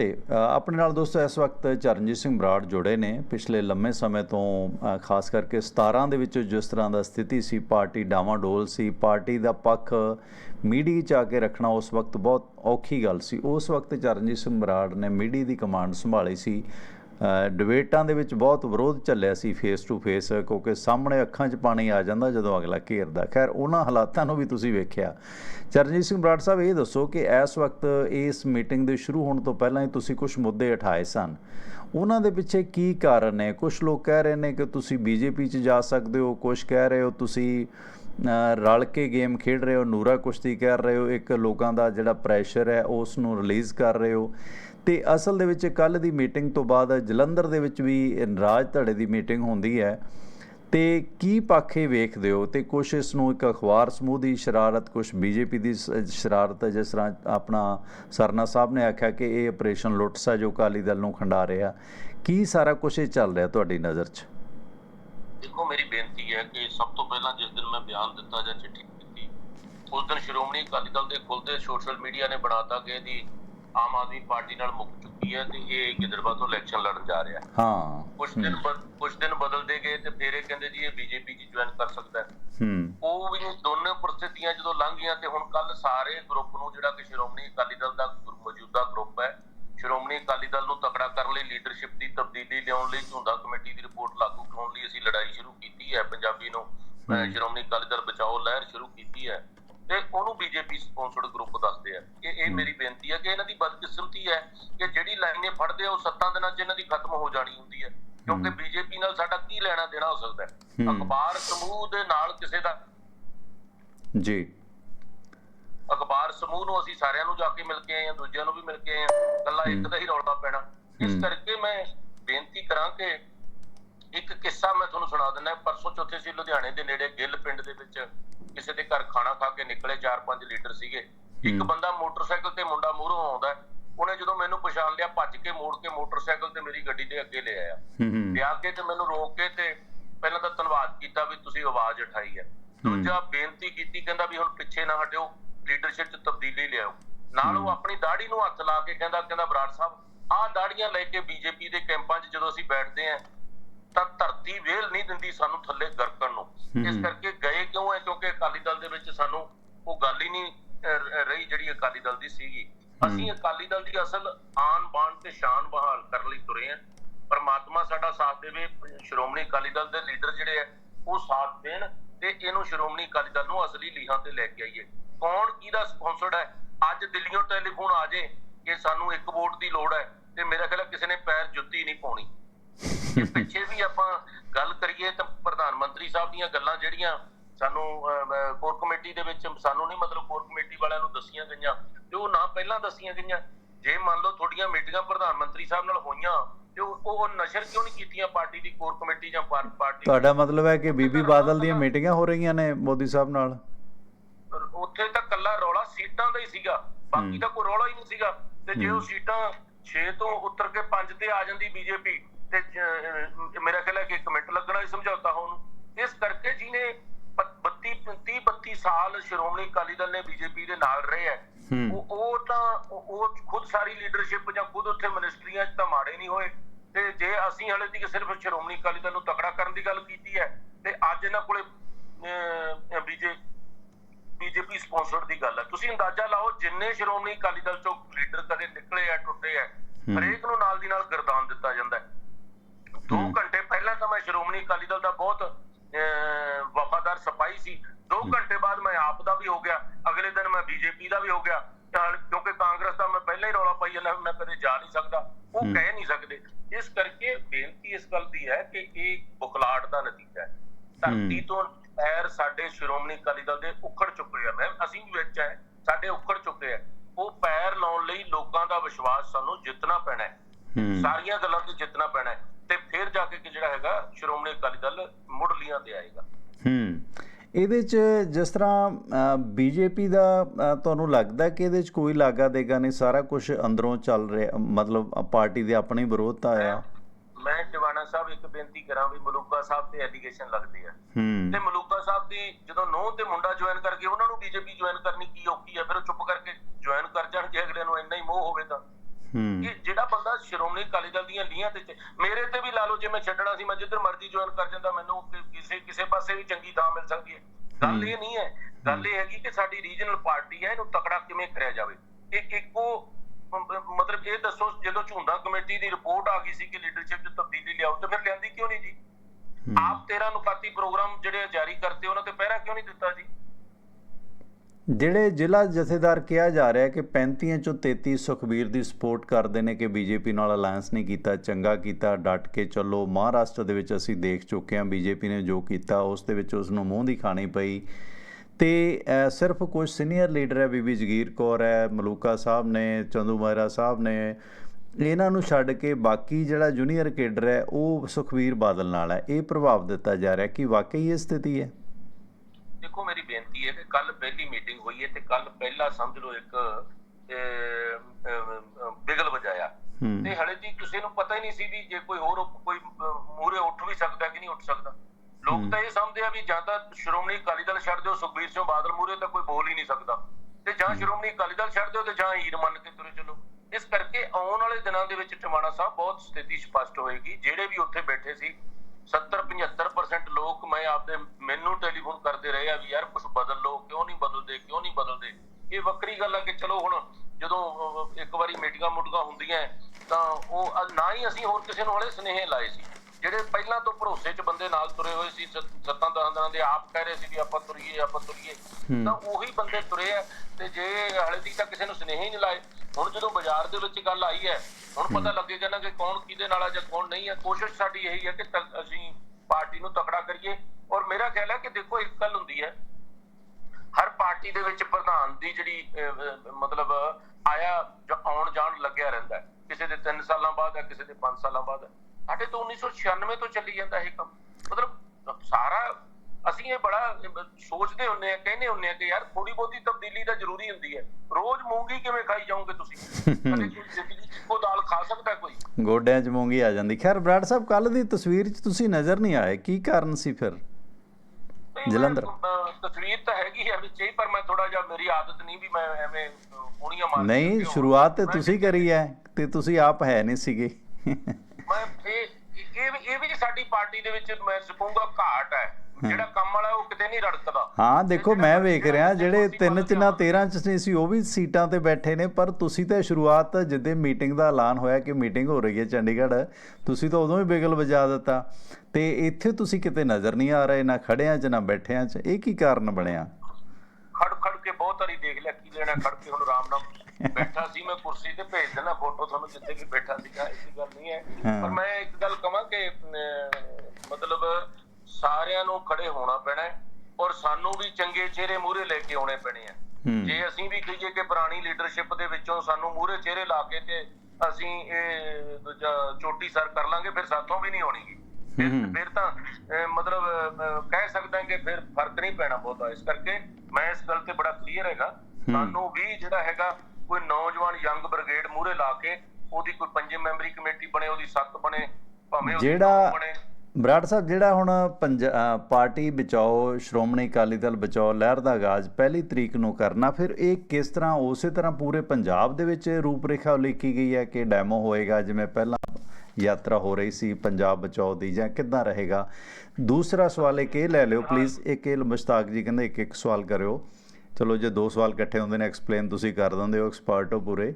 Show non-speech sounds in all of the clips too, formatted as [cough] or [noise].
ਫਤਿਹ ਆਪਣੇ ਨਾਲ ਦੋਸਤੋ ਇਸ ਵਕਤ ਚਰਨਜੀਤ ਸਿੰਘ ਬਰਾੜ ਜੁੜੇ ਨੇ। ਪਿਛਲੇ ਲੰਮੇ ਸਮੇਂ ਤੋਂ ਖਾਸ ਕਰਕੇ 17 ਦੇ ਵਿੱਚ ਜਿਸ ਤਰ੍ਹਾਂ ਦਾ ਸਥਿਤੀ ਸੀ, ਪਾਰਟੀ ਡਾਵਾਡੋਲ ਸੀ, ਪਾਰਟੀ ਦਾ ਪੱਖ ਮੀਡੀਆ 'ਚ ਆ ਕੇ ਰੱਖਣਾ ਉਸ ਵਕਤ ਬਹੁਤ ਔਖੀ ਗੱਲ ਸੀ। ਉਸ ਵਕਤ ਚਰਨਜੀਤ ਸਿੰਘ ਬਰਾੜ ਨੇ ਮੀਡੀਆ ਦੀ ਕਮਾਂਡ ਸੰਭਾਲੀ ਸੀ। ਡਿਬੇਟਾਂ ਦੇ ਵਿੱਚ ਬਹੁਤ ਵਿਰੋਧ ਚੱਲਿਆ ਸੀ ਫੇਸ ਟੂ ਫੇਸ ਕਿਉਂਕਿ ਸਾਹਮਣੇ ਅੱਖਾਂ 'ਚ ਪਾਣੀ ਆ ਜਾਂਦਾ ਜਦੋਂ ਅਗਲਾ ਘੇਰਦਾ। ਖੈਰ, ਉਹਨਾਂ ਹਾਲਾਤਾਂ ਨੂੰ ਵੀ ਤੁਸੀਂ ਵੇਖਿਆ। ਚਰਨਜੀਤ ਸਿੰਘ ਬਰਾੜ ਸਾਹਿਬ, ਇਹ ਦੱਸੋ ਕਿ ਇਸ ਵਕਤ ਇਸ ਮੀਟਿੰਗ ਦੇ ਸ਼ੁਰੂ ਹੋਣ ਤੋਂ ਪਹਿਲਾਂ ਹੀ ਤੁਸੀਂ ਕੁਝ ਮੁੱਦੇ ਉਠਾਏ ਸਨ। ਉਹਨਾਂ ਦੇ ਪਿੱਛੇ ਕੀ ਕਾਰਨ ਨੇ? ਕੁਝ ਲੋਕ ਕਹਿ ਰਹੇ ਨੇ ਕਿ ਤੁਸੀਂ ਬੀਜੇਪੀ 'ਚ ਜਾ ਸਕਦੇ ਹੋ ਕੁਝ ਕਹਿ ਰਹੇ ਹੋ ਤੁਸੀਂ ਰਲ ਕੇ ਗੇਮ ਖੇਡ ਰਹੇ ਹੋ, ਨੂਰਾ ਕੁਸ਼ਤੀ ਕਰ ਰਹੇ ਹੋ, ਇੱਕ ਲੋਕਾਂ ਦਾ ਜਿਹੜਾ ਪ੍ਰੈਸ਼ਰ ਹੈ ਉਸ ਨੂੰ ਰਿਲੀਜ਼ ਕਰ ਰਹੇ ਹੋ। ਤੇ ਅਸਲ ਦੇ ਵਿੱਚ ਕੱਲ ਦੀ ਮੀਟਿੰਗ ਤੋਂ ਬਾਅਦ ਜਲੰਧਰ ਦੇ ਵਿੱਚ ਵੀ ਰਾਜ ਧੜੇ ਦੀ ਮੀਟਿੰਗ ਹੁੰਦੀ ਹੈ। ਤੇ ਕੀ ਪਾਖੇ ਵੇਖਦੇ ਹੋ? ਤੇ ਕੁਛ ਇਸ ਨੂੰ ਇੱਕ ਅਖਬਾਰ ਸਮੂਹ ਦੀ ਸ਼ਰਾਰਤ, ਕੁਛ ਬੀਜੇਪੀ ਦੀ ਸ਼ਰਾਰਤ ਹੈ ਜਿਸ ਤਰ੍ਹਾਂ ਆਪਣਾ ਸਰਨਾ ਸਾਹਿਬ ਨੇ ਆਖਿਆ ਕਿ ਇਹ ਆਪਰੇਸ਼ਨ ਲੁੱਟਸ ਹੈ ਜੋ ਅਕਾਲੀ ਦਲ ਨੂੰ ਖੰਡਾ ਰਿਹਾ ਕੀ ਸਾਰਾ ਕੁਝ ਇਹ ਚੱਲ ਰਿਹਾ ਤੁਹਾਡੀ ਨਜ਼ਰ 'ਚ? ਦੇਖੋ, ਮੇਰੀ ਬੇਨਤੀ ਹੈ ਕਿ ਸਭ ਤੋਂ ਪਹਿਲਾਂ ਜਿਸ ਦਿਨ ਮੈਂ ਬਿਆਨ ਦਿੱਤਾ ਜਾਂ ਚਿੱਠੀ ਦਿੱਤੀ, ਉਸ ਦਿਨ ਸ਼੍ਰੋਮਣੀ ਅਕਾਲੀ ਦਲ ਦੇ ਖੁੱਲਦੇ ਸੋਸ਼ਲ ਮੀਡੀਆ ਨੇ ਬਣਾਤਾ ਕਿ ਇਹਦੀ ਆਮ ਆਦਮੀ ਪਾਰਟੀ ਨਾਲ ਮੁੱਕ ਚੁੱਕੀ ਹੈ ਤੇ ਇਹ ਗਿੱਦੜਬਾਹ ਤੋਂ ਇਲੈਕਸ਼ਨ ਲੜਨ ਜਾ ਰਿਹਾ ਹੈ। ਕੁਝ ਦਿਨ ਕੁਝ ਦਿਨ ਬਦਲਦੇ ਗਏ ਤੇ ਫਿਰ ਇਹ ਕਹਿੰਦੇ ਜੀ ਇਹ ਬੀਜੇਪੀ ਚ ਜੁਆਇਨ ਕਰ ਸਕਦਾ ਹੈ। ਉਹ ਵੀ ਦੋਨੇ ਪ੍ਰਸਥਿਤੀਆਂ ਜਦੋਂ ਲੰਘ ਗਈਆਂ ਤੇ ਹੁਣ ਕੱਲ ਸਾਰੇ ਗਰੁੱਪ ਨੂੰ ਜਿਹੜਾ ਕਿ ਸ਼੍ਰੋਮਣੀ ਅਕਾਲੀ ਦਲ ਦਾ ਮੌਜੂਦਾ ਗਰੁੱਪ ਹੈ ਸ਼੍ਰੋਮਣੀ ਅਕਾਲੀ ਦਲ ਨੂੰ ਤਕੜਾ ਕਰਨ ਲਈ ਲੀਡਰਸ਼ਿਪ ਦੀ ਤਬਦੀਲੀ ਲਿਆਉਣ ਲਈ ਝੁੰਦਾ ਕਮੇਟੀ ਦੀ ਰਿਪੋਰਟ ਲਾਗੂ ਕਰਾਉਣ ਲਈ ਅਸੀਂ ਲੜਾਈ ਸ਼ੁਰੂ ਕੀਤੀ ਹੈ ਪੰਜਾਬੀ ਨੂੰ ਸ਼੍ਰੋਮਣੀ ਅਕਾਲੀ ਦਲ ਬਚਾਓ ਲਹਿਰ ਸ਼ੁਰੂ ਕੀਤੀ ਹੈ। ਤੇ ਉਹਨੂੰ ਬੀਜੇਪੀ ਸਪਾਂਸਰਡ ਗਰੁੱਪ ਦੱਸਦੇ ਆ ਇਹ ਇਹ ਮੇਰੀ ਬੇਨਤੀ ਹੈ ਕਿ ਇਹਨਾਂ ਦੀ ਬਦਕਿਸਮਤੀ ਹੈ ਕਿ ਜਿਹੜੀ ਲਾਈਨ ਇਹ ਫੜਦੇ ਆ ਉਹ ਸੱਤਾਂ ਦਿਨਾਂ 'ਚ ਇਹਨਾਂ ਦੀ ਖਤਮ ਹੋ ਜਾਣੀ ਹੁੰਦੀ ਹੈ। ਕਿਉਂਕਿ ਬੀਜੇਪੀ ਨਾਲ ਸਾਡਾ ਕੀ ਲੈਣਾ ਦੇਣਾ ਹੋ ਸਕਦਾ ਹੈ। ਅਖਬਾਰ ਸਮੂਹ ਦੇ ਨਾਲ ਕਿਸੇ ਦਾ। ਜੀ। ਅਖਬਾਰ ਸਮੂਹ ਨੂੰ ਅਸੀਂ ਸਾਰਿਆਂ ਨੂੰ ਜਾ ਕੇ ਮਿਲ ਕੇ ਆਏ ਹਾਂ ਦੂਜਿਆਂ ਨੂੰ ਵੀ ਮਿਲ ਕੇ ਆਏ ਹਾਂ ਕੱਲਾ ਇੱਕ ਦਾ ਹੀ ਰੌਲਾ ਪੈਣਾ। ਇਸ। ਕਰਕੇ ਮੈਂ ਬੇਨਤੀ ਕਰਾਂ ਕਿ ਇੱਕ ਕਿੱਸਾ ਮੈਂ ਤੁਹਾਨੂੰ ਸੁਣਾ ਦਿੰਦਾ ਪਰਸੋਂ ਚੌਥੇ ਸੀ ਲੁਧਿਆਣੇ ਦੇ ਨੇੜੇ ਗਿੱਲ ਪਿੰਡ ਦੇ ਵਿੱਚ ਕਿਸੇ ਦੇ ਘਰ ਖਾਣਾ ਖਾ ਕੇ ਨਿਕਲੇ 4-5 ਲੀਟਰ ਸੀਗੇ। ਇੱਕ। ਬੰਦਾ ਮੋਟਰਸਾਈਕਲ ਤੇ ਮੁੰਡਾ ਮੂਹਰੋਂ ਆਉਂਦਾ। ਉਹਨੇ ਜਦੋਂ ਮੈਨੂੰ ਪਛਾਣ ਲਿਆ ਭੱਜ ਕੇ ਮੋੜ ਕੇ ਮੋਟਰਸਾਈਕਲ ਤੇ ਮੇਰੀ ਗੱਡੀ ਦੇ ਅੱਗੇ ਲੈ ਆਇਆ। ਹੂੰ ਲਿਆ ਕੇ ਤੇ ਮੈਨੂੰ ਰੋਕ ਕੇ ਤੇ ਪਹਿਲਾਂ ਤਾਂ ਧੰਨਵਾਦ ਕੀਤਾ ਵੀ ਤੁਸੀਂ ਆਵਾਜ਼ ਉਠਾਈ ਹੈ। ਦੂਜਾ ਬੇਨਤੀ ਕੀਤੀ ਕਹਿੰਦਾ ਵੀ ਹੁਣ ਪਿੱਛੇ ਨਾ ਹਟਿਓ ਲੀਡਰਸ਼ਿਪ 'ਚ ਤਬਦੀਲੀ ਲਿਆਓ। ਨਾਲ ਉਹ ਆਪਣੀ ਦਾੜੀ ਨੂੰ ਹੱਥ ਲਾ ਕੇ ਕਹਿੰਦਾ ਕਹਿੰਦਾ ਬਰਾੜ ਸਾਹਿਬ ਆਹ ਦਾੜੀਆਂ ਲੈ ਕੇ ਬੀਜੇਪੀ ਦੇ ਕੈਂਪਾਂ 'ਚ ਜਦੋਂ ਅਸੀਂ ਬੈਠਦੇ ਆਂ ਤਾਂ ਧਰਤੀ ਵੇਲ ਨਹੀਂ ਦਿੰਦੀ ਸਾਨੂੰ ਥੱਲੇ ਗਰਕਣ ਨੂੰ। ਇਸ। ਕਰਕੇ ਗਏ ਕਿਉਂ ਹੈ ਕਿਉਂਕਿ ਅਕਾਲੀ ਦਲ ਦੇ ਵਿੱਚ ਸਾਨੂੰ ਉਹ ਗੱਲ ਹੀ ਨਹੀਂ ਰਹੀ ਜਿਹੜੀ ਅਕਾਲੀ ਦਲ ਦੀ ਸੀਗੀ। ਅਸੀਂ ਅਕਾਲੀ ਦਲ ਦੀ ਅਸਲ ਆਨ ਬਾਣ ਤੇ ਸ਼ਾਨ ਬਹਾਲ ਕਰਨ ਲਈ ਤੁਰੇ ਆਂ। ਪਰਮਾਤਮਾ ਸਾਡਾ ਸਾਥ ਦੇਵੇ। ਸ਼੍ਰੋਮਣੀ ਅਕਾਲੀ ਦਲ ਦੇ ਲੀਡਰ ਜਿਹੜੇ ਆ ਉਹ ਸਾਥ ਦੇਣ ਤੇ ਇਹਨੂੰ ਸ਼੍ਰੋਮਣੀ ਅਕਾਲੀ ਦਲ ਨੂੰ ਅਸਲੀ ਲੀਹਾਂ ਤੇ ਲੈ ਕੇ ਆਈਏ। ਕੌਣ ਕਿਹਦਾ ਸਪਾਂਸਰਡ ਹੈ ਅੱਜ ਦਿੱਲੀੋਂ ਟੈਲੀਫੋਨ ਆ ਜੇ ਕਿ ਸਾਨੂੰ ਇੱਕ ਵੋਟ ਦੀ ਲੋੜ ਹੈ ਤੇ ਮੇਰਾ ਖਿਆਲ ਕਿਸੇ ਨੇ ਪੈਰ ਜੁੱਤੀ ਨਹੀਂ ਪਾਉਣੀ। ਜੇ ਪਿੱਛੇ ਵੀ ਆਪਾਂ ਗੱਲ ਕਰੀਏ ਤਾਂ ਪ੍ਰਧਾਨ ਮੰਤਰੀ ਸਾਹਿਬ ਦੀਆਂ ਗੱਲਾਂ ਜਿਹੜੀਆਂ ਸਾਨੂੰ ਕੋਰ ਕਮੇਟੀ ਦੇ ਵਿੱਚ ਸਾਨੂੰ ਨਹੀਂ ਮਤਲਬ ਕੋਰ ਕਮੇਟੀ ਵਾਲਿਆਂ ਨੂੰ ਦੱਸੀਆਂ ਗਈਆਂ ਤੇ ਉਹ ਨਾ ਪਹਿਲਾਂ ਦੱਸੀਆਂ ਗਈਆਂ। ਜੇ ਮੰਨ ਲਓ ਤੁਹਾਡੀਆਂ ਮੀਟਿੰਗਾਂ ਪ੍ਰਧਾਨ ਮੰਤਰੀ ਸਾਹਿਬ ਨਾਲ ਹੋਈਆਂ ਤੇ ਉਹ ਨਸ਼ਰ ਕਿਉਂ ਨਹੀਂ ਕੀਤੀਆਂ ਪਾਰਟੀ ਦੀ ਕੋਰ ਕਮੇਟੀ ਜਾਂ ਪਾਰ- ਪਾਰਟੀ ਤੁਹਾਡਾ ਮਤਲਬ ਹੈ ਕਿ ਬੀਬੀ ਬਾਦਲ ਦੀਆਂ ਮੀਟਿੰਗਾਂ ਹੋ ਰਹੀਆਂ ਨੇ ਮੋਦੀ ਸਾਹਿਬ ਨਾਲ? ਉੱਥੇ ਤਾਂ ਕੱਲਾ ਰੌਲਾ ਸੀਟਾਂ ਦਾ ਹੀ ਸੀਗਾ ਬਾਕੀ ਤਾਂ ਕੋਈ ਰੌਲਾ ਹੀ ਨਹੀਂ ਸੀਗਾ। ਤੇ ਜੇ ਉਹ ਸੀਟਾਂ 6 ਤੋਂ ਉੱਤਰ ਕੇ 5 ਤੇ ਆ ਜਾਂਦੀ ਬੀਜੇਪੀ ਤੇ ਮੇਰਾ ਖਿਆਲ ਹੈ ਕਿ ਇੱਕ ਮਿੰਟ ਲੱਗਣਾ ਹੀ ਸਮਝੌਤਾ ਹੋਣ ਨੂੰ। ਇਸ ਕਰਕੇ ਜਿਹਨੇ 32 30 32 ਸਾਲ ਸ਼੍ਰੋਮਣੀ ਅਕਾਲੀ ਦਲ ਨੇ ਬੀਜੇਪੀ ਦੇ ਨਾਲ ਰਹੇ ਹੈ ਉਹ ਉਹ ਤਾਂ ਉਹ ਖੁਦ ਸਾਰੀ ਲੀਡਰਸ਼ਿਪ ਜਾਂ ਖੁਦ ਉੱਥੇ ਮਿਨਿਸਟਰੀਆਂ 'ਚ ਤਾਂ ਮਾੜੇ ਨਹੀਂ ਹੋਏ। ਤੇ ਜੇ ਅਸੀਂ ਹਲੇ ਤੱਕ ਸਿਰਫ ਸ਼੍ਰੋਮਣੀ ਅਕਾਲੀ ਦਲ ਨੂੰ ਤਕੜਾ ਕਰਨ ਦੀ ਗੱਲ ਕੀਤੀ ਹੈ ਤੇ ਅੱਜ ਇਹਨਾਂ ਕੋਲੇ ਬੀਜੇ ਬੀਜੇਪੀ ਸਪਾਂਸਰਡ ਦੀ ਗੱਲ ਹੈ। ਤੁਸੀਂ ਅੰਦਾਜ਼ਾ ਲਾਓ ਜਿੰਨੇ ਸ਼੍ਰੋਮਣੀ ਅਕਾਲੀ ਦਲ ਚੋਂ ਲੀਡਰ ਕਦੇ ਨਿਕਲੇ ਆ ਟੁੱਟੇ ਆ। ਹਰੇਕ ਨੂੰ ਨਾਲ ਦੀ ਨਾਲ ਗਰਦਾਨ ਦਿੱਤਾ ਜਾਂਦਾ ਹੈ 2 ਹੂੰ। ਘੰਟੇ ਪਹਿਲਾਂ ਤਾਂ ਮੈਂ ਸ਼੍ਰੋਮਣੀ ਅਕਾਲੀ ਦਲ ਦਾ ਬਹੁਤ ਵਫਾਦਾਰ ਸਿਪਾਹੀ ਸੀ। 2 ਘੰਟੇ ਬਾਅਦ ਮੈਂ ਆਪ ਦਾ ਵੀ ਹੋ ਗਿਆ। ਅਗਲੇ ਦਿਨ ਮੈਂ ਬੀਜੇਪੀ ਦਾ ਵੀ ਹੋ ਗਿਆ। ਕਿਉਂਕਿ ਕਾਂਗਰਸ ਦਾ ਮੈਂ ਪਹਿਲਾਂ ਹੀ ਰੌਲਾ ਪਾਈ ਜਾਂਦਾ ਮੈਂ ਕਦੇ ਜਾ ਨਹੀਂ ਸਕਦਾ। ਉਹ। ਕਹਿ ਨਹੀਂ ਸਕਦੇ। ਇਸ ਕਰਕੇ ਬੇਨਤੀ ਇਸ ਗੱਲ ਦੀ ਹੈ ਕਿ ਇਹ ਬੁਖਲਾਟ ਦਾ ਨਤੀਜਾ ਹੈ। ਧਰਤੀ ਤੋਂ ਪੈਰ ਸਾਡੇ ਸ਼੍ਰੋਮਣੀ ਅਕਾਲੀ ਦਲ ਦੇ ਉਖੜ ਚੁੱਕੇ ਆ। ਮੈਂ ਅਸੀਂ ਵੀ ਵਿੱਚ ਹੈ ਸਾਡੇ ਉਖੜ ਚੁੱਕੇ ਆ। ਉਹ ਪੈਰ ਲਾਉਣ ਲਈ ਲੋਕਾਂ ਦਾ ਵਿਸ਼ਵਾਸ ਸਾਨੂੰ ਜਿੱਤਣਾ ਪੈਣਾ ਹੂੰ। ਸਾਰੀਆਂ ਗੱਲਾਂ ਤੇ ਜਿੱਤਣਾ ਪੈਣਾ ਹੈ। ਤੇ ਫਿਰ ਜਾ ਕੇ ਕਿ ਜਿਹੜਾ ਹੈਗਾ ਸ਼੍ਰੋਮਣੀ ਅਕਾਲੀ ਦਲ ਮੁੱਢਲੀਆਂ ਤੇ ਆਏਗਾ। ਹੂੰ। ਇਹਦੇ ਚ ਜਿਸ ਤਰ੍ਹਾਂ ਬੀਜੇਪੀ ਦਾ ਤੁਹਾਨੂੰ ਲੱਗਦਾ ਕਿ ਇਹਦੇ ਚ ਕੋਈ ਲਾਗਾ ਦੇਗਾ ਨਹੀਂ? ਸਾਰਾ ਕੁਝ ਅੰਦਰੋਂ ਚੱਲ ਰਿਹਾ ਮਤਲਬ ਪਾਰਟੀ ਦੇ ਆਪਣੀ ਵਿਰੋਧਤਾ ਆ ਮੈਂ ਟਿਵਾਣਾ ਸਾਹਿਬ ਇੱਕ ਬੇਨਤੀ ਕਰਾਂ ਵੀ ਮਲੂਕਾ ਸਾਹਿਬ ਤੇ ਐਲੀਗੇਸ਼ਨ ਲੱਗਦੇ ਆ। ਹੂੰ। ਤੇ ਮਲੂਕਾ ਸਾਹਿਬ ਦੀ ਜਦੋਂ ਨੋਹ ਤੇ ਮੁੰਡਾ ਜੁਆਇਨ ਕਰਕੇ ਉਹਨਾਂ ਨੂੰ ਬੀਜੇਪੀ ਜੁਆਇਨ ਕਰਨੀ ਕੀ ਔਖੀ ਹੈ ਫਿਰ ਉਹ ਚੁੱਪ ਕਰਕੇ ਜੁਆਇਨ ਕਰ ਜਾਣ ਜੇ ਅਗਲੇ ਨੂੰ ਇੰਨਾ ਹੀ ਮੋਹ ਹੋਵੇ ਤਾਂ। ਕਿ ਜਿਹੜਾ ਬੰਦਾ ਸ਼੍ਰੋਮਣੀ ਅਕਾਲੀ ਦਲ ਦੀਆਂ ਲੀਹਾਂ ਤੇ ਮੇਰੇ ਤੇ ਵੀ ਲਾ ਲਓ ਜੇ ਮੈਂ ਛੱਡਣਾ ਸੀ ਮੈਂ ਜਿੱਧਰ ਮਰਜ਼ੀ ਜੁਆਇਨ ਕਰ ਜਾਂਦਾ ਮੈਨੂੰ ਕਿਸੇ ਕਿਸੇ ਪਾਸੇ ਵੀ ਚੰਗੀ ਥਾਂ ਮਿਲ ਸਕਦੀ ਹੈ। ਗੱਲ ਇਹ ਨਹੀਂ ਹੈ। ਗੱਲ ਇਹ ਹੈਗੀ ਕਿ ਸਾਡੀ ਰੀਜਨਲ ਪਾਰਟੀ ਹੈ ਇਹਨੂੰ ਤਕੜਾ ਕਿਵੇਂ ਕਰਿਆ ਜਾਵੇ? ਇੱਕ ਇੱਕੋ ਮਤਲਬ ਇਹ ਦੱਸੋ ਜਦੋਂ ਝੁੰਦਾ ਕਮੇਟੀ ਦੀ ਰਿਪੋਰਟ ਆ ਗਈ ਸੀ ਕਿ ਲੀਡਰਸ਼ਿਪ 'ਚ ਤਬਦੀਲੀ ਲਿਆਓ ਤੇ ਫਿਰ ਲਿਆਂਦੀ ਕਿਉਂ ਨਹੀਂ ਜੀ? ਆਪ 13 ਨੁਕਾਤੀ ਪ੍ਰੋਗਰਾਮ ਜਿਹੜੇ ਜਾਰੀ ਕਰਤੇ ਉਹਨਾਂ ਤੇ ਪਹਿਰਾ ਕਿਉਂ ਨਹੀਂ ਦਿੱਤਾ ਜੀ? ਜਿਹੜੇ ਜ਼ਿਲ੍ਹਾ ਜਥੇਦਾਰ ਕਿਹਾ ਜਾ ਰਿਹਾ ਕਿ 35 ਚੋਂ 33 ਸੁਖਬੀਰ ਦੀ ਸਪੋਰਟ ਕਰਦੇ ਨੇ ਕਿ ਬੀਜੇਪੀ ਨਾਲ ਅਲਾਈਅੰਸ ਨਹੀਂ ਕੀਤਾ, ਚੰਗਾ ਕੀਤਾ, ਡਟ ਕੇ ਚੱਲੋ ਮਹਾਰਾਸ਼ਟਰ ਦੇ ਵਿੱਚ ਅਸੀਂ ਦੇਖ ਚੁੱਕੇ ਹਾਂ ਬੀਜੇਪੀ ਨੇ ਜੋ ਕੀਤਾ, ਉਸ ਦੇ ਵਿੱਚ ਉਸ ਨੂੰ ਮੂੰਹ ਦੀ ਖਾਣੀ ਪਈ। ਤੇ ਸਿਰਫ ਕੁਝ ਸੀਨੀਅਰ ਲੀਡਰ ਹੈ ਬੀਬੀ ਜਗੀਰ ਕੌਰ ਹੈ, ਮਲੂਕਾ ਸਾਹਿਬ ਨੇ, ਚੰਦੂ ਮਹਿਰਾ ਸਾਹਿਬ ਨੇ, ਇਹਨਾਂ ਨੂੰ ਛੱਡ ਕੇ ਬਾਕੀ ਜਿਹੜਾ ਜੂਨੀਅਰ ਕੇਡਰ ਹੈ, ਉਹ ਸੁਖਬੀਰ ਬਾਦਲ ਨਾਲ ਹੈ। ਇਹ ਪ੍ਰਭਾਵ ਦਿੱਤਾ ਜਾ ਰਿਹਾ ਕਿ ਵਾਕਈ ਇਹ ਸਥਿਤੀ ਹੈ। ਦੇਖੋ ਮੇਰੀ ਬੇਨਤੀ ਹੈ ਕਿ ਕੱਲ ਪਹਿਲੀ ਮੀਟਿੰਗ ਹੋਈ ਹੈ ਤੇ ਕੱਲ ਪਹਿਲਾ ਸਮਝ ਲਓ ਇੱਕ ਬਿਗਲ ਵਜਾਇਆ। ਤੇ ਹਲੇ ਦੀ ਕਿਸੇ ਨੂੰ ਪਤਾ ਹੀ ਨਹੀਂ ਸੀ ਵੀ ਜੇ ਕੋਈ ਹੋਰ ਕੋਈ ਮੂਰੇ ਉੱਠ ਵੀ ਸਕਦਾ ਕਿ ਨਹੀਂ ਉੱਠ ਸਕਦਾ। ਲੋਕ ਤਾਂ ਇਹ ਸਮਝਦੇ ਆ ਵੀ ਜਾਂ ਤਾਂ ਸ਼੍ਰੋਮਣੀ ਅਕਾਲੀ ਦਲ ਛੱਡ ਦਿਓ ਸੁਖਬੀਰ ਸਿੰਘ ਬਾਦਲ ਮੂਰੇ ਤਾਂ ਕੋਈ ਬੋਲ ਹੀ ਨਹੀਂ ਸਕਦਾ। ਤੇ ਜਾਂ ਸ਼੍ਰੋਮਣੀ ਅਕਾਲੀ ਦਲ ਛੱਡ ਦਿਓ ਤੇ ਜਾਂ ਹੀਰ ਮੰਨ ਕੇ ਤੁਰੇ ਚੱਲੋ। ਇਸ ਕਰਕੇ ਆਉਣ ਵਾਲੇ ਦਿਨਾਂ ਦੇ ਵਿੱਚ ਟਮਾਣਾ ਸਾਹਿਬ ਬਹੁਤ ਸਥਿਤੀ ਸਪਸ਼ਟ ਹੋਏਗੀ। ਜਿਹੜੇ ਵੀ ਉੱਥੇ ਬੈਠੇ ਸੀ 70 75% ਲੋਕ ਮੈਂ ਆਪਦੇ ਮੈਨੂੰ ਟੈਲੀਫੋਨ ਕਰਦੇ ਰਹੇ ਆ ਵੀ ਯਾਰ ਕੁਝ ਬਦਲ ਲਓ ਕਿਉਂ ਨਹੀਂ ਬਦਲਦੇ ਕਿਉਂ ਨਹੀਂ ਬਦਲਦੇ? ਇਹ ਵੱਖਰੀ ਗੱਲ ਆ ਕਿ ਚਲੋ ਹੁਣ ਜਦੋਂ ਇੱਕ ਵਾਰੀ ਮੀਟਿੰਗਾਂ ਮੁਟੀਆਂ ਹੁੰਦੀਆਂ ਤਾਂ ਉਹ ਨਾ ਹੀ ਅਸੀਂ ਹੋਰ ਕਿਸੇ ਨੂੰ ਹਲੇ ਸਨੇਹ ਲਾਏ ਸੀ। ਜਿਹੜੇ ਪਹਿਲਾਂ ਤੋਂ ਭਰੋਸੇ 'ਚ ਬੰਦੇ ਨਾਲ ਤੁਰੇ ਹੋਏ ਸੀ ਸੱਤ- ਦਸਾਂ ਦਿਨਾਂ ਦੇ ਆਪ ਕਹਿ ਰਹੇ ਸੀ ਵੀ ਆਪਾਂ ਤੁਰੀਏ ਆਪਾਂ ਤੁਰੀਏ ਤਾਂ ਉਹੀ ਬੰਦੇ ਤੁਰੇ ਆ ਤੇ ਜੇ ਹਲੇ ਤੱਕ ਤਾਂ ਕਿਸੇ ਨੂੰ ਸਨੇਹ ਹੀ ਨਹੀਂ ਲਾਏ। ਹੁਣ ਜਦੋਂ ਬਾਜ਼ਾਰ ਦੇ ਵਿੱਚ ਗੱਲ ਆਈ ਹੈ ਹੁਣ ਪਤਾ ਲੱਗੇਗਾ ਨਾ ਕਿ ਕੌਣ ਕਿਹਦੇ ਨਾਲ ਆ ਜਾਂ ਕੌਣ ਨਹੀਂ ਹੈ ਕੋਸ਼ਿਸ਼ ਸਾਡੀ ਇਹੀ ਹੈ ਕਿ ਅਸੀਂ ਪਾਰਟੀ ਨੂੰ ਤਕੜਾ ਕਰੀਏ। ਔਰ ਮੇਰਾ ਖਿਆਲ ਹੈ ਕਿ ਦੇਖੋ ਇੱਕ ਗੱਲ ਹੁੰਦੀ ਹੈ। ਹਰ ਪਾਰਟੀ ਦੇ ਵਿੱਚ ਪ੍ਰਧਾਨ ਦੀ ਜਿਹੜੀ ਮਤਲਬ ਆਇਆ ਜਾਂ ਆਉਣ ਜਾਣ ਲੱਗਿਆ ਰਹਿੰਦਾ ਹੈ। ਕਿਸੇ ਦੇ 3 ਸਾਲਾਂ ਬਾਅਦ ਹੈ ਕਿਸੇ ਦੇ 5 ਸਾਲਾਂ ਬਾਅਦ ਹੈ। ਸਾਡੇ ਤੋਂ 1996 ਤੋਂ ਚੱਲੀ ਜਾਂਦਾ ਇਹ ਕੰਮ। ਮਤਲਬ ਸਾਰਾ ਅਸੀਂ ਇਹ ਬੜਾ ਸੋਚਦੇ ਹੁੰਨੇ ਆ ਕਹਿੰਦੇ ਹੁੰਨੇ ਆ ਕਿ ਯਾਰ ਥੋੜੀ ਬਹੁਤੀ ਤਬਦੀਲੀ ਤਾਂ ਜ਼ਰੂਰੀ ਹੁੰਦੀ ਹੈ। ਰੋਜ਼ ਮੂੰਗੀ ਕਿਵੇਂ ਖਾਈ ਜਾਓਗੇ ਤੁਸੀਂ? ਕਦੇ [laughs] ਕੋਈ ਜ਼ਿੰਦਗੀ ਇੱਕੋ ਦਾਲ ਖਾ ਸਕਦਾ ਕੋਈ? ਗੋਡਿਆਂ 'ਚ ਮੂੰਗੀ ਆ ਜਾਂਦੀ। ਖੈਰ ਬਰਾੜ ਸਾਹਿਬ ਕੱਲ ਦੀ ਤਸਵੀਰ 'ਚ ਤੁਸੀਂ ਨਜ਼ਰ ਨਹੀਂ ਆਏ। ਕੀ ਕਾਰਨ ਸੀ ਫਿਰ? ਜਲੰਧਰ। ਤਸਵੀਰ ਤਾਂ ਹੈਗੀ ਹੈ ਵਿੱਚ ਹੀ ਪਰ ਮੈਂ ਥੋੜਾ ਜਿਹਾ ਮੇਰੀ ਆਦਤ ਨਹੀਂ ਵੀ ਮੈਂ ਐਵੇਂ ਪੂਣੀਆਂ ਮਾਰ ਨਹੀਂ ਸ਼ੁਰੂਆਤ ਤੇ ਤੁਸੀਂ ਕਰੀ ਹੈ ਤੇ ਤੁਸੀਂ ਆਪ ਹੈ ਨਹੀਂ ਸੀਗੇ। ਮੈਂ ਇਹ ਇਹ ਵੀ- ਇਹ ਵੀ ਸਾਡੀ ਪਾਰਟੀ ਦੇ ਵਿੱਚ ਮੈਂ ਸਪੂੰਗਾ ਘਾਟ ਹੈ। ਜਿਹੜਾ ਕੰਮ ਵਾਲਾ ਉਹ ਕਿਤੇ ਨਹੀਂ ਰੜਕਦਾ। ਹਾਂ ਦੇਖੋ ਮੈਂ ਵੇਖ ਰਿਹਾ ਜਿਹੜੇ ਤਿੰਨ ਚਿੰਨਾ 13 ਚ ਸੀ ਉਹ ਵੀ ਸੀਟਾਂ ਤੇ ਬੈਠੇ ਨੇ ਪਰ ਤੁਸੀਂ ਤਾਂ ਸ਼ੁਰੂਆਤ ਜਿੱਦੇ ਮੀਟਿੰਗ ਦਾ ਐਲਾਨ ਹੋਇਆ ਕਿ ਮੀਟਿੰਗ ਹੋ ਰਹੀ ਹੈ ਚੰਡੀਗੜ੍ਹ ਤੁਸੀਂ ਤਾਂ ਉਦੋਂ ਹੀ ਬਿਗਲ ਵਜਾ ਦਿੱਤਾ। ਤੇ ਇੱਥੇ ਤੁਸੀਂ ਕਿਤੇ ਨਜ਼ਰ ਨਹੀਂ ਆ ਰਹੇ ਨਾ ਖੜਿਆਂ 'ਚ ਨਾ ਬੈਠਿਆਂ 'ਚ ਇਹ ਕੀ ਕਾਰਨ ਬਣਿਆ? ਖੜ ਖੜ ਕੇ ਬਹੁਤ ਵਾਰੀ ਦੇਖ ਲਿਆ ਕੀ ਲੈਣਾ ਖੜ ਕੇ ਹੁਣ ਆਰਾਮ ਨਾਲ ਬੈਠਾ ਸੀ ਮੈਂ ਕੁਰਸੀ ਤੇ ਭੇਜ ਦੇਣਾ ਫੋਟੋ ਤੁਹਾਨੂੰ ਜਿੱਥੇ ਵੀ ਬੈਠਾ ਸੀਗਾ ਐਸੀ ਗੱਲ ਨਹੀਂ ਹੈ। ਪਰ ਮੈਂ ਇੱਕ ਗੱਲ ਕਹਾਂ ਕਿ ਮਤਲਬ ਸਾਰਿਆਂ ਨੂੰ ਖੜੇ ਹੋਣਾ ਪੈਣਾ ਹੈ ਔਰ ਸਾਨੂੰ ਵੀ ਚੰਗੇ ਚਿਹਰੇ ਮੂਹਰੇ ਲੈ ਕੇ ਆਉਣੇ ਪੈਣੇ ਆ। ਜੇ ਅਸੀਂ ਵੀ ਕਹੀਏ ਕਿ ਪੁਰਾਣੀ ਲੀਡਰਸ਼ਿਪ ਦੇ ਵਿੱਚੋਂ ਸਾਨੂੰ ਮੂਹਰੇ ਚਿਹਰੇ ਲਾ ਕੇ ਤੇ ਅਸੀਂ ਇਹ ਦੂਜਾ ਚੋਟੀ ਸਰ ਕਰ ਲਾਂਗੇ ਫਿਰ ਸਾਥੋਂ ਵੀ ਨਹੀਂ ਹੋਣੀਗੀ ਫਿਰ ਤਾਂ ਮਤਲਬ ਕਹਿ ਸਕਦਾ ਕਿ ਫਿਰ ਫ਼ਰਕ ਨਹੀਂ ਪੈਣਾ ਬਹੁਤਾ। ਇਸ ਕਰਕੇ ਮੈਂ ਇਸ ਗੱਲ ਤੇ ਬੜਾ ਕਲੀਅਰ ਹੈਗਾ। ਸਾਨੂੰ ਵੀ ਜਿਹੜਾ ਹੈਗਾ ਕੋਈ ਨੌਜਵਾਨ ਯੰਗ ਬ੍ਰਿਗੇਡ ਮੂਹਰੇ ਲਾ ਕੇ ਉਹਦੀ ਕੋਈ ਪੰਜੇ ਮੈਂਬਰੀ ਕਮੇਟੀ ਬਣੇ ਉਹਦੀ ਸੱਤ ਬਣੇ ਭਾਵੇਂ ਜਿਹੜਾ ਬਰਾੜ ਸਾਹਿਬ ਜਿਹੜਾ ਹੁਣ ਪਾਰਟੀ ਬਚਾਓ ਸ਼੍ਰੋਮਣੀ ਅਕਾਲੀ ਦਲ ਬਚਾਓ ਲਹਿਰ ਦਾ ਆਗਾਜ਼ ਪਹਿਲੀ ਤਰੀਕ ਨੂੰ ਕਰਨਾ ਫਿਰ ਇਹ ਕਿਸ ਤਰ੍ਹਾਂ ਉਸੇ ਤਰ੍ਹਾਂ ਪੂਰੇ ਪੰਜਾਬ ਦੇ ਵਿੱਚ ਰੂਪਰੇਖਾ ਉਲੀਕੀ ਗਈ ਹੈ ਕਿ ਡੈਮੋ ਹੋਏਗਾ ਜਿਵੇਂ ਪਹਿਲਾਂ ਯਾਤਰਾ ਹੋ ਰਹੀ ਸੀ ਪੰਜਾਬ ਬਚਾਓ ਦੀ ਜਾਂ ਕਿੱਦਾਂ ਰਹੇਗਾ? ਦੂਸਰਾ ਸਵਾਲ ਇਹ ਲੈ ਲਿਓ ਪਲੀਜ਼ ਇੱਕ ਇਹ ਮੁਸ਼ਤਾਕ ਜੀ ਕਹਿੰਦੇ ਇੱਕ ਇੱਕ ਸਵਾਲ ਕਰਿਓ। ਚਲੋ ਜੇ ਦੋ ਸਵਾਲ ਇਕੱਠੇ ਹੁੰਦੇ ਨੇ ਐਕਸਪਲੇਨ ਤੁਸੀਂ ਕਰ ਦਿੰਦੇ ਹੋ ਐਕਸਪਰਟ ਹੋ ਪੂਰੇ।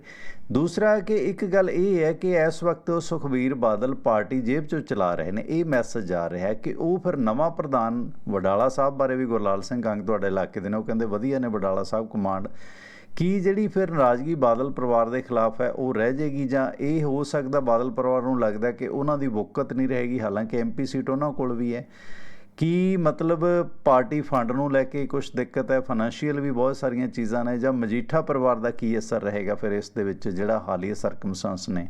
ਦੂਸਰਾ ਕਿ ਇੱਕ ਗੱਲ ਇਹ ਹੈ ਕਿ ਇਸ ਵਕਤ ਉਹ ਸੁਖਬੀਰ ਬਾਦਲ ਪਾਰਟੀ ਜੇਬ ਚੋਂ ਚਲਾ ਰਹੇ ਨੇ। ਇਹ ਮੈਸੇਜ ਆ ਰਿਹਾ ਹੈ ਕਿ ਉਹ ਫਿਰ ਨਵਾਂ ਪ੍ਰਧਾਨ ਵਡਾਲਾ ਸਾਹਿਬ ਬਾਰੇ ਵੀ ਗੁਰਲਾਲ ਸਿੰਘ ਕੰਗ ਤੁਹਾਡੇ ਇਲਾਕੇ ਦੇ ਨੇ, ਉਹ ਕਹਿੰਦੇ ਵਧੀਆ ਨੇ ਵਡਾਲਾ ਸਾਹਿਬ ਕਮਾਂਡ ਕੀ ਜਿਹੜੀ ਫਿਰ ਨਾਰਾਜ਼ਗੀ ਬਾਦਲ ਪਰਿਵਾਰ ਦੇ ਖਿਲਾਫ ਹੈ, ਉਹ ਰਹਿ ਜਾਏਗੀ ਜਾਂ ਇਹ ਹੋ ਸਕਦਾ ਬਾਦਲ ਪਰਿਵਾਰ ਨੂੰ ਲੱਗਦਾ ਕਿ ਉਹਨਾਂ ਦੀ ਵੋਕਤ ਨਹੀਂ ਰਹੇਗੀ? ਹਾਲਾਂਕਿ ਐਮਪੀ ਸੀਟ ਉਹਨਾਂ ਕੋਲ ਵੀ ਹੈ। ਕੀ ਮਤਲਬ ਪਾਰਟੀ ਫੰਡ ਨੂੰ ਲੈ ਕੇ ਕੁਝ ਦਿੱਕਤ ਹੈ? ਫਾਈਨੈਂਸ਼ੀਅਲ ਵੀ ਬਹੁਤ ਸਾਰੀਆਂ ਚੀਜ਼ਾਂ ਨੇ ਜਾਂ ਮਜੀਠਾ ਪਰਿਵਾਰ ਦਾ ਕੀ ਅਸਰ ਰਹੇਗਾ ਫਿਰ ਇਸ ਦੇ ਵਿੱਚ ਜਿਹੜਾ ਹਾਲੀਆ ਸਰਕਮਸਟੈਂਸ ਨੇ?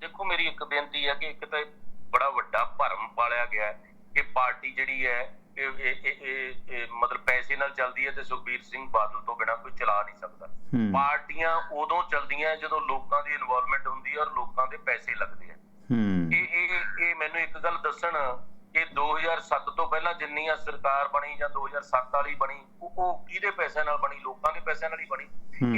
ਦੇਖੋ ਮੇਰੀ ਇੱਕ ਬੇਨਤੀ ਹੈ ਕਿ ਇੱਕ ਤਾਂ ਬੜਾ ਵੱਡਾ ਭਰਮ ਪਾਲਿਆ ਗਿਆ ਹੈ ਕਿ ਪਾਰਟੀ ਜਿਹੜੀ ਹੈ ਇਹ ਇਹ ਇਹ- ਇਹ ਇਹ ਮਤਲਬ ਪੈਸੇ ਨਾਲ ਚੱਲਦੀ ਹੈ ਤੇ ਸੁਖਬੀਰ ਸਿੰਘ ਬਾਦਲ ਤੋਂ ਬਿਨਾ ਕੋਈ ਚਲਾ ਨਹੀਂ ਸਕਦਾ। ਪਾਰਟੀਆਂ ਉਦੋਂ ਚੱਲਦੀਆਂ ਜਦੋਂ ਲੋਕਾਂ ਦੀ ਇਨਵੋਲਵਮੈਂਟ ਹੁੰਦੀ ਹੈ ਔਰ ਲੋਕਾਂ ਦੇ ਪੈਸੇ ਲੱਗਦੇ ਆ ਇਹ ਇਹ ਇਹ ਮੈਨੂੰ ਇੱਕ ਗੱਲ ਦੱਸਣ ਕਿ 2007 ਤੋਂ ਪਹਿਲਾਂ ਜਿੰਨੀਆਂ ਸਰਕਾਰ ਬਣੀ ਜਾਂ 2007 ਵਾਲੀ ਬਣੀ ਉਹ ਉਹ ਕਿਹਦੇ ਪੈਸਿਆਂ ਨਾਲ ਬਣੀ ਲੋਕਾਂ ਦੇ ਪੈਸਿਆਂ ਨਾਲ ਹੀ ਬਣੀ।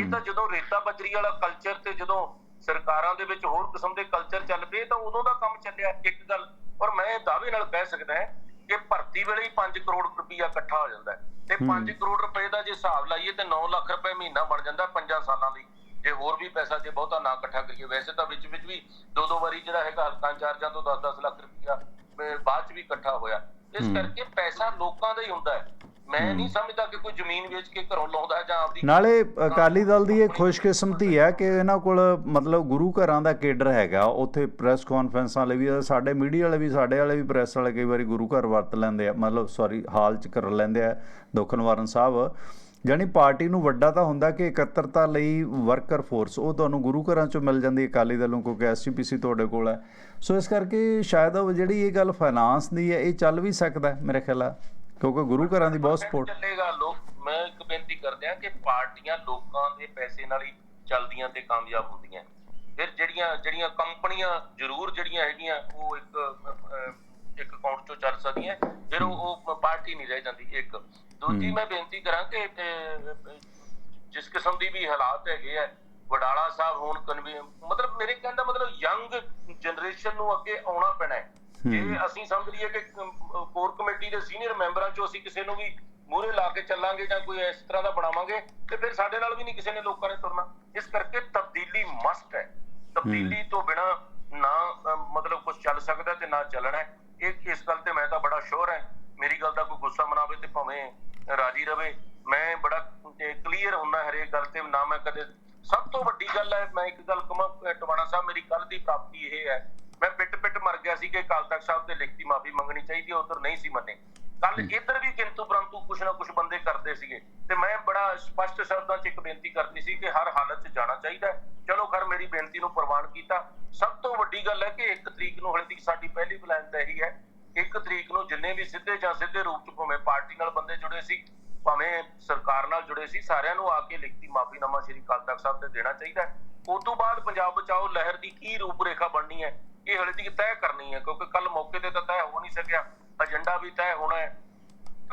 ਇਹ ਤਾਂ ਜਦੋਂ ਰੇਤਾ ਬਜਰੀ ਵਾਲਾ ਕਲਚਰ ਤੇ ਜਦੋਂ ਸਰਕਾਰਾਂ ਦੇ ਵਿੱਚ ਹੋਰ ਕਿਸਮ ਦੇ ਕਲਚਰ ਚੱਲ ਪਏ ਤਾਂ ਉਦੋਂ ਦਾ ਕੰਮ ਚੱਲਿਆ ਇੱਕ ਗੱਲ। ਔਰ ਮੈਂ ਦਾਅਵੇ ਨਾਲ ਕਹਿ ਸਕਦਾ ਹਾਂ ਕਿ ਭਰਤੀ ਵੇਲੇ ਹੀ 5 ਕਰੋੜ ਰੁਪਈਆ ਇਕੱਠਾ ਹੋ ਜਾਂਦਾ ਤੇ 5 ਕਰੋੜ ਰੁਪਏ ਦਾ ਜੇ ਹਿਸਾਬ ਲਾਈਏ ਤੇ 9 ਲੱਖ ਰੁਪਏ ਮਹੀਨਾ ਬਣ ਜਾਂਦਾ 5 ਸਾਲਾਂ ਲਈ। ਜੇ ਹੋਰ ਵੀ ਪੈਸਾ ਜੇ ਬਹੁਤਾ ਨਾ ਇਕੱਠਾ ਕਰੀਏ ਵੈਸੇ ਤਾਂ ਵਿੱਚ ਵਿੱਚ ਵੀ ਦੋ ਦੋ ਵਾਰੀ ਜਿਹੜਾ ਹੈਗਾ ਹਲਕਾਂ ਚਾਰਜਾਂ ਤੋਂ 10-10 ਲੱਖ ਰੁਪਈਆ ਬਾਅਦ ਚ ਵੀ ਇਕੱਠਾ ਹੋਇਆ। ਇਸ ਕਰਕੇ ਪੈਸਾ ਲੋਕਾਂ ਦਾ ਹੀ ਹੁੰਦਾ ਹੈ। ਮੈਂ ਨਹੀਂ ਸਮਝਦਾ ਕਿ ਕੋਈ ਜ਼ਮੀਨ ਵੇਚ ਕੇ ਘਰੋਂ ਲਾਉਂਦਾ ਜਾਂ ਆਪਦੀ ਨਾਲੇ ਅਕਾਲੀ ਦਲ ਦੀ ਇਹ ਖੁਸ਼ਕਿਸਮਤੀ ਹੈ ਕਿ ਇਹਨਾਂ ਕੋਲ ਮਤਲਬ ਗੁਰੂ ਘਰਾਂ ਦਾ ਕੇਡਰ ਹੈਗਾ। ਉੱਥੇ ਪ੍ਰੈਸ ਕਾਨਫਰੰਸਾਂ ਲਈ ਵੀ ਸਾਡੇ ਮੀਡੀਆ ਵਾਲੇ ਵੀ ਸਾਡੇ ਵਾਲੇ ਵੀ ਪ੍ਰੈਸ ਵਾਲੇ ਕਈ ਵਾਰੀ ਗੁਰੂ ਘਰ ਵਰਤ ਲੈਂਦੇ ਆ। ਮਤਲਬ ਸੌਰੀ ਹਾਲ ਚ ਕਰ ਲੈਂਦੇ ਆ। ਦੁੱਖ ਨਿਵਾਰਨ ਸਾਹਿਬ ਜਾਣੀ ਪਾਰਟੀ ਨੂੰ ਵੱਡਾ ਤਾਂ ਹੁੰਦਾ ਕਿ ਇਕੱਤਰਤਾ ਲਈ ਵਰਕਰ ਫੋਰਸ, ਉਹ ਤੁਹਾਨੂੰ ਗੁਰੂ ਘਰਾਂ ਚੋਂ ਮਿਲ ਜਾਂਦੀ ਅਕਾਲੀ ਦਲੋਂ ਕਿਉਂਕਿ ਐਸਜੀਪੀਸੀ ਤੁਹਾਡੇ ਕੋਲ ਹੈ। ਸੋ ਇਸ ਕਰਕੇ ਸ਼ਾਇਦ ਉਹ ਜਿਹੜੀ ਇਹ ਗੱਲ ਫਾਈਨਾਂਸ ਦੀ ਹੈ, ਇਹ ਚੱਲ ਵੀ ਸਕਦਾ ਮੇਰੇ ਖਿਆਲ ਆ ਕਿਉਂਕਿ ਗੁਰੂ ਘਰਾਂ ਦੀ ਬਹੁਤ ਸਪੋਰਟ ਚੱਲੇਗਾ ਲੋਕ ਮੈਂ ਇੱਕ ਬੇਨਤੀ ਕਰਦੇ ਆ ਕਿ ਪਾਰਟੀਆਂ ਲੋਕਾਂ ਦੇ ਪੈਸੇ ਨਾਲ ਹੀ ਚੱਲਦੀਆਂ ਤੇ ਕਾਮਯਾਬ ਹੁੰਦੀਆਂ। ਫਿਰ ਜਿਹੜੀਆਂ ਜਿਹੜੀਆਂ ਕੰਪਨੀਆਂ ਜ਼ਰੂਰ ਜਿਹੜੀਆਂ ਹੈਗੀਆਂ, ਉਹ ਇੱਕ ਇੱਕ ਅਕਾਊਂਟ ਚੋਂ ਚੱਲ ਸਕਦੀਆਂ ਫਿਰ ਉਹ ਪਾਰਟੀ ਨਹੀਂ ਰਹਿ ਜਾਂਦੀ ਇੱਕ। ਦੂਜੀ ਮੈਂ ਬੇਨਤੀ ਕਰਾਂ ਕਿ ਜਿਸ ਕਿਸਮ ਦੀ ਵੀ ਹਾਲਾਤ ਹੈਗੇ ਆ ਵਡਾਲਾ ਸਾਹਿਬ ਹੁਣ ਕਨਵੀ ਮਤਲਬ ਮੇਰੇ ਕਹਿਣ ਦਾ ਮਤਲਬ ਯੰਗ ਜਨਰੇਸ਼ਨ ਨੂੰ ਅੱਗੇ ਆਉਣਾ ਪੈਣਾ ਹੈ। ਜੇ ਅਸੀਂ ਸਮਝ ਲਈਏ ਕਿ ਕੋਰ ਕਮੇਟੀ ਦੇ ਸੀਨੀਅਰ ਮੈਂਬਰਾਂ ਚੋਂ ਅਸੀਂ ਕਿਸੇ ਨੂੰ ਵੀ ਮੂਹਰੇ ਲਾ ਕੇ ਚੱਲਾਂਗੇ ਜਾਂ ਕੋਈ ਇਸ ਤਰ੍ਹਾਂ ਦਾ ਬਣਾਵਾਂਗੇ ਤੇ ਫਿਰ ਸਾਡੇ ਨਾਲ ਵੀ ਨਹੀਂ ਕਿਸੇ ਨੇ ਲੋਕਾਂ ਨੇ ਤੁਰਨਾ। ਇਸ ਕਰਕੇ ਤਬਦੀਲੀ ਮਸਟ ਹੈ। ਤਬਦੀਲੀ ਤੋਂ ਬਿਨਾ ਨਾ ਮਤਲਬ ਕੁਝ ਚੱਲ ਸਕਦਾ ਤੇ ਨਾ ਚੱਲਣਾ ਹੈ। ਇਹ ਇਸ ਗੱਲ ਤੇ ਮੈਂ ਤਾਂ ਬੜਾ ਸ਼ੋਰ ਹੈ। ਮੇਰੀ ਗੱਲ ਦਾ ਕੋਈ ਗੁੱਸਾ ਮਨਾਵੇ ਤੇ ਭਾਵੇਂ ਰਾਜੀ ਰਵੇ। ਮੈਂ ਬੜਾ ਕਲੀਅਰ ਹੁੰਦਾ ਹਰੇਕ ਗੱਲ ਤੇ। ਨਾ ਮੈਂ ਕਦੇ ਸਭ ਤੋਂ ਵੱਡੀ ਗੱਲ ਹੈ ਮੈਂ ਇੱਕ ਗੱਲ ਕਹਾਂ ਟਵਾਣਾ ਸਾਹਿਬ ਮੇਰੀ ਕੱਲ ਦੀ ਪ੍ਰਾਪਤੀ ਇਹ ਹੈ। ਮੈਂ ਪਿੱਟ ਪਿੱਟ ਮਰ ਗਿਆ ਸੀ ਕਿ ਅਕਾਲ ਤਖਤ ਸਾਹਿਬ ਤੇ ਲਿਖਤੀ ਮਾਫੀ ਮੰਗਣੀ ਚਾਹੀਦੀ ਹੈ ਉਧਰ ਨਹੀਂ ਸੀ ਮੰਨੇ। ਕੱਲ ਇੱਧਰ ਵੀ ਕਿੰਤੂ ਪਰੰਤੂ ਕੁਛ ਨਾ ਕੁਛ ਬੰਦੇ ਕਰਦੇ ਸੀਗੇ। ਤੇ ਮੈਂ ਬੜਾ ਸਪਸ਼ਟ ਸ਼ਬਦਾਂ 'ਚ ਇੱਕ ਬੇਨਤੀ ਕਰਨੀ ਸੀ ਕਿ ਹਰ ਹਾਲਤ 'ਚ ਜਾਣਾ ਚਾਹੀਦਾ ਹੈ। ਚਲੋ ਖਰ ਮੇਰੀ ਬੇਨਤੀ ਨੂੰ ਪ੍ਰਵਾਨ ਕੀਤਾ। ਸਭ ਤੋਂ ਵੱਡੀ ਗੱਲ ਹੈ ਕਿ 1 ਤਰੀਕ ਨੂੰ ਹਲੇ ਤੱਕ ਸਾਡੀ ਪਹਿਲੀ ਪਲਾਨ ਤਾਂ ਇਹੀ ਹੈ। 1 ਤਰੀਕ ਨੂੰ ਜਿੰਨੇ ਵੀ ਸਿੱਧੇ ਜਾਂ ਸਿੱਧੇ ਰੂਪ 'ਚ ਭਾਵੇਂ ਪਾਰਟੀ ਨਾਲ ਬੰਦੇ ਜੁੜੇ ਸੀ, ਭਾਵੇਂ ਸਰਕਾਰ ਨਾਲ ਜੁੜੇ ਸੀ, ਸਾਰਿਆਂ ਨੂੰ ਆ ਕੇ ਲਿਖਤੀ ਮਾਫੀਨਾਮਾ ਸ਼੍ਰੀ ਅਕਾਲ ਤਖਤ ਸਾਹਿਬ ਤੇ ਦੇਣਾ ਚਾਹੀਦਾ ਹੈ। ਉਸ ਤੋਂ ਬਾਅਦ ਪੰਜਾਬ ਬਚਾਓ ਲਹਿਰ ਦੀ ਕੀ ਰੂਪਰੇਖਾ ਬਣਨੀ ਹੈ, ਇਹ ਹਲੇ ਤੱਕ ਤੈਅ ਕਰਨੀ ਹੈ, ਕਿਉਂਕਿ ਕੱਲ ਮੌਕੇ ਤੇ ਤਾਂ ਤੈਅ ਹੋ ਨਹੀਂ ਸਕਿਆ। ਏਜੰਡਾ ਵੀ ਤੈਅ ਹੋਣਾ ਹੈ।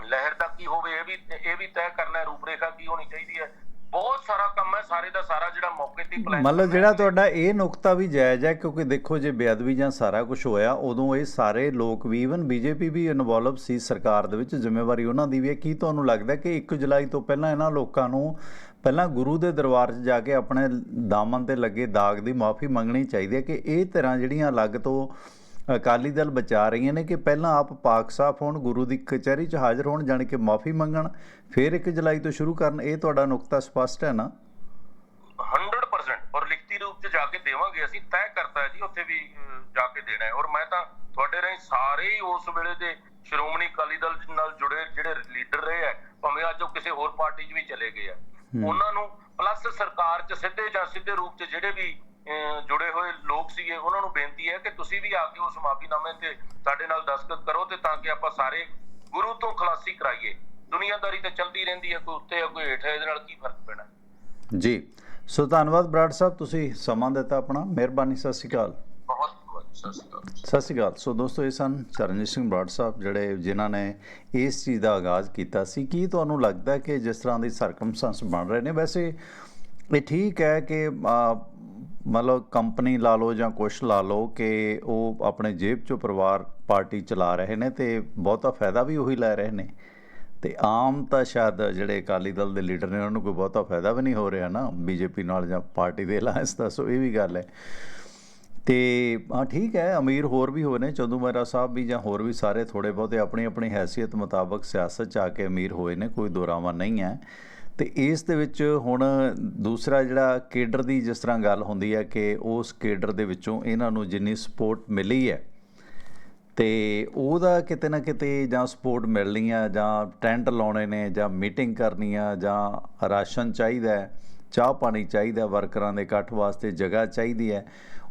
ਲਹਿਰ ਦਾ ਕੀ ਹੋਵੇ, ਇਹ ਵੀ ਇਹ ਵੀ ਤੈਅ ਕਰਨਾ ਹੈ, ਰੂਪਰੇਖਾ ਕੀ ਹੋਣੀ ਚਾਹੀਦੀ ਹੈ। ਬਹੁਤ ਸਾਰਾ ਕੰਮ ਹੈ ਸਾਰੇ ਦਾ ਸਾਰਾ ਜਿਹੜਾ ਮੌਕੇ ਤੇ ਪਲਾਨ ਮਤਲਬ ਜਿਹੜਾ ਤੁਹਾਡਾ ਇਹ ਨੁਕਤਾ ਵੀ ਜਾਇਜ਼ ਹੈ ਕਿਉਂਕਿ ਦੇਖੋ ਜੇ ਬੇਅਦਬੀ ਜਾਂ ਸਾਰਾ ਕੁਝ ਹੋਇਆ ਉਦੋਂ ਇਹ ਸਾਰੇ ਲੋਕ ਵੀ ਇਵਨ ਬੀਜੇਪੀ ਵੀ ਇਨਵੋਲਵ ਸੀ ਸਰਕਾਰ ਦੇ ਵਿੱਚ ਜ਼ਿੰਮੇਵਾਰੀ ਉਹਨਾਂ ਦੀ ਵੀ ਹੈ। ਕੀ ਤੁਹਾਨੂੰ ਲੱਗਦਾ ਕਿ 1 ਜੁਲਾਈ ਤੋਂ ਪਹਿਲਾਂ ਇਹਨਾਂ ਲੋਕਾਂ ਨੂੰ ਪਹਿਲਾਂ ਗੁਰੂ ਦੇ ਦਰਬਾਰ 'ਚ ਜਾ ਕੇ ਆਪਣੇ ਦਾਮਨ ਤੇ ਲੱਗੇ ਦਾਗ ਦੀ ਮਾਫੀ ਮੰਗਣੀ ਚਾਹੀਦੀ ਹੈ ਕਿ ਇਹ ਤਰ੍ਹਾਂ ਜਿਹੜੀਆਂ ਅਲੱਗ ਤੋਂ ਅਕਾਲੀ ਦਲ ਬਚਾ ਰਹੀਆਂ ਨੇ ਕਿ ਪਹਿਲਾਂ ਆਪ ਪਾਕ ਸਾਫ਼ ਹੋਣ ਗੁਰੂ ਦੀ ਕਚਹਿਰੀ 'ਚ ਹਾਜ਼ਰ ਹੋਣ ਜਾਣ ਕੇ ਮਾਫੀ ਮੰਗਣ ਫਿਰ 1 ਜੁਲਾਈ ਤੋਂ ਸ਼ੁਰੂ ਕਰਨ ਇਹ ਤੁਹਾਡਾ ਨੁਕਤਾ ਸਪਸ਼ਟ ਹੈ ਨਾ? 100% ਔਰ ਲਿਖਤੀ ਰੂਪ ਚ ਜਾ ਕੇ ਦੇਵਾਂਗੇ ਅਸੀਂ ਤੈਅ ਕਰਤਾ ਜੀ ਉੱਥੇ ਵੀ ਜਾ ਕੇ ਦੇਣਾ ਹੈ। ਔਰ ਮੈਂ ਤਾਂ ਤੁਹਾਡੇ ਰਾਹੀਂ ਸਾਰੇ ਹੀ ਉਸ ਵੇਲੇ ਦੇ ਸ਼੍ਰੋਮਣੀ ਅਕਾਲੀ ਦਲ ਨਾਲ ਜੁੜੇ ਜਿਹੜੇ ਲੀਡਰ ਰਹੇ ਆ ਭਾਵੇਂ ਅੱਜ ਉਹ ਕਿਸੇ ਹੋਰ ਪਾਰਟੀ 'ਚ ਵੀ ਚਲੇ ਗਏ ਆ ਉਹਨਾਂ ਨੂੰ ਪਲੱਸ ਸਰਕਾਰ 'ਚ ਸਿੱਧੇ ਜਾਂ ਸਿੱਧੇ ਰੂਪ 'ਚ ਜਿਹੜੇ ਵੀ ਜੁੜੇ ਹੋਏ ਲੋਕ ਸੀਗੇ ਉਹਨਾਂ ਨੂੰ ਬੇਨਤੀ ਹੈ ਕਿ ਤੁਸੀਂ ਵੀ ਆ ਕੇ ਉਸ ਮਾਫੀਨਾਮੇ ਤੇ ਸਾਡੇ ਨਾਲ ਦਸਤਖਤ ਕਰੋ ਤੇ ਤਾਂ ਕਿ ਆਪਾਂ ਸਾਰੇ ਗੁਰੂ ਤੋਂ ਖਲਾਸੀ ਕਰਾਈਏ। ਦੁਨੀਆਦਾਰੀ ਤਾਂ ਚਲਦੀ ਰਹਿੰਦੀ ਹੈ ਕੋਈ ਉੱਤੇ ਹੈ ਕੋਈ ਹੇਠ ਹੈ ਇਹਦੇ ਨਾਲ ਕੀ ਫ਼ਰਕ ਪੈਣਾ? ਜੀ। ਸੋ ਧੰਨਵਾਦ ਬਰਾੜ ਸਾਹਿਬ ਤੁਸੀਂ ਸਮਾਂ ਦਿੱਤਾ ਆਪਣਾ। ਮਿਹਰਬਾਨੀ ਸਤਿ ਸ਼੍ਰੀ ਅਕਾਲ। ਬਹੁਤ ਸਤਿ ਸ਼੍ਰੀ ਅਕਾਲ। ਸੋ ਦੋਸਤੋ ਇਹ ਸਨ ਚਰਨਜੀਤ ਸਿੰਘ ਬਰਾੜ ਸਾਹਿਬ ਜਿਹੜੇ ਜਿਨ੍ਹਾਂ ਨੇ ਇਸ ਚੀਜ਼ ਦਾ ਆਗਾਜ਼ ਕੀਤਾ ਸੀ ਕੀ ਤੁਹਾਨੂੰ ਲੱਗਦਾ ਕਿ ਜਿਸ ਤਰ੍ਹਾਂ ਦੀ ਸਰਕਮਸਟੈਂਸ ਬਣ ਰਹੇ ਨੇ। ਵੈਸੇ ਇਹ ਠੀਕ ਹੈ ਕਿ ਮਤਲਬ ਕੰਪਨੀ ਲਾ ਲਓ ਜਾਂ ਕੁਛ ਲਾ ਲਓ ਕਿ ਉਹ ਆਪਣੇ ਜੇਬ ਚੋਂ ਪਰਿਵਾਰ ਪਾਰਟੀ ਚਲਾ ਰਹੇ ਨੇ ਤੇ ਬਹੁਤਾ ਫਾਇਦਾ ਵੀ ਉਹੀ ਲੈ ਰਹੇ ਨੇ। ਤੇ ਆਮ ਤਾਂ ਸ਼ਾਇਦ ਜਿਹੜੇ ਅਕਾਲੀ ਦਲ ਦੇ ਲੀਡਰ ਨੇ, ਉਹਨਾਂ ਨੂੰ ਕੋਈ ਬਹੁਤਾ ਫਾਇਦਾ ਵੀ ਨਹੀਂ ਹੋ ਰਿਹਾ ਨਾ, ਬੀਜੇਪੀ ਨਾਲ ਜਾਂ ਪਾਰਟੀ ਦੇ ਅਲਾਇੰਸ ਦਾ, ਸੋ ਇਹ ਵੀ ਗੱਲ ਹੈ। ਤੇ ਹਾਂ, ਠੀਕ ਹੈ, ਅਮੀਰ ਹੋਰ ਵੀ ਹੋਏ ਨੇ, ਚੰਦੂ ਮਹਿਰਾ ਸਾਹਿਬ ਵੀ ਜਾਂ ਹੋਰ ਵੀ ਸਾਰੇ ਥੋੜੇ ਬਹੁਤੇ ਆਪਣੀ ਆਪਣੀ ਹੈਸੀਅਤ ਮੁਤਾਬਕ ਸਿਆਸਤ 'ਚ ਆ ਕੇ ਅਮੀਰ ਹੋਏ ਨੇ, ਕੋਈ ਦੋਰਾਵਾ ਨਹੀਂ ਹੈ। ਤੇ ਇਸ ਦੇ ਵਿੱਚ ਹੁਣ ਦੂਸਰਾ ਜਿਹੜਾ ਕੇਡਰ ਦੀ ਜਿਸ ਤਰ੍ਹਾਂ ਗੱਲ ਹੁੰਦੀ ਹੈ ਕਿ ਉਸ ਕੇਡਰ ਦੇ ਵਿੱਚੋਂ ਇਹਨਾਂ ਨੂੰ ਜਿੰਨੀ ਸਪੋਰਟ ਮਿਲੀ ਹੈ ਤੇ ਉਹਦਾ ਕਿਤੇ ਨਾ ਕਿਤੇ ਜਾਂ ਸਪੋਰਟ ਮਿਲਣੀ ਆ ਜਾਂ ਟੈਂਟ ਲਾਉਣੇ ਨੇ ਜਾਂ ਮੀਟਿੰਗ ਕਰਨੀ ਆ ਜਾਂ ਰਾਸ਼ਨ ਚਾਹੀਦਾ ਹੈ, ਚਾਹ ਪਾਣੀ ਚਾਹੀਦਾ ਵਰਕਰਾਂ ਦੇ ਇਕੱਠ ਵਾਸਤੇ ਜਗ੍ਹਾ ਚਾਹੀਦੀ ਹੈ,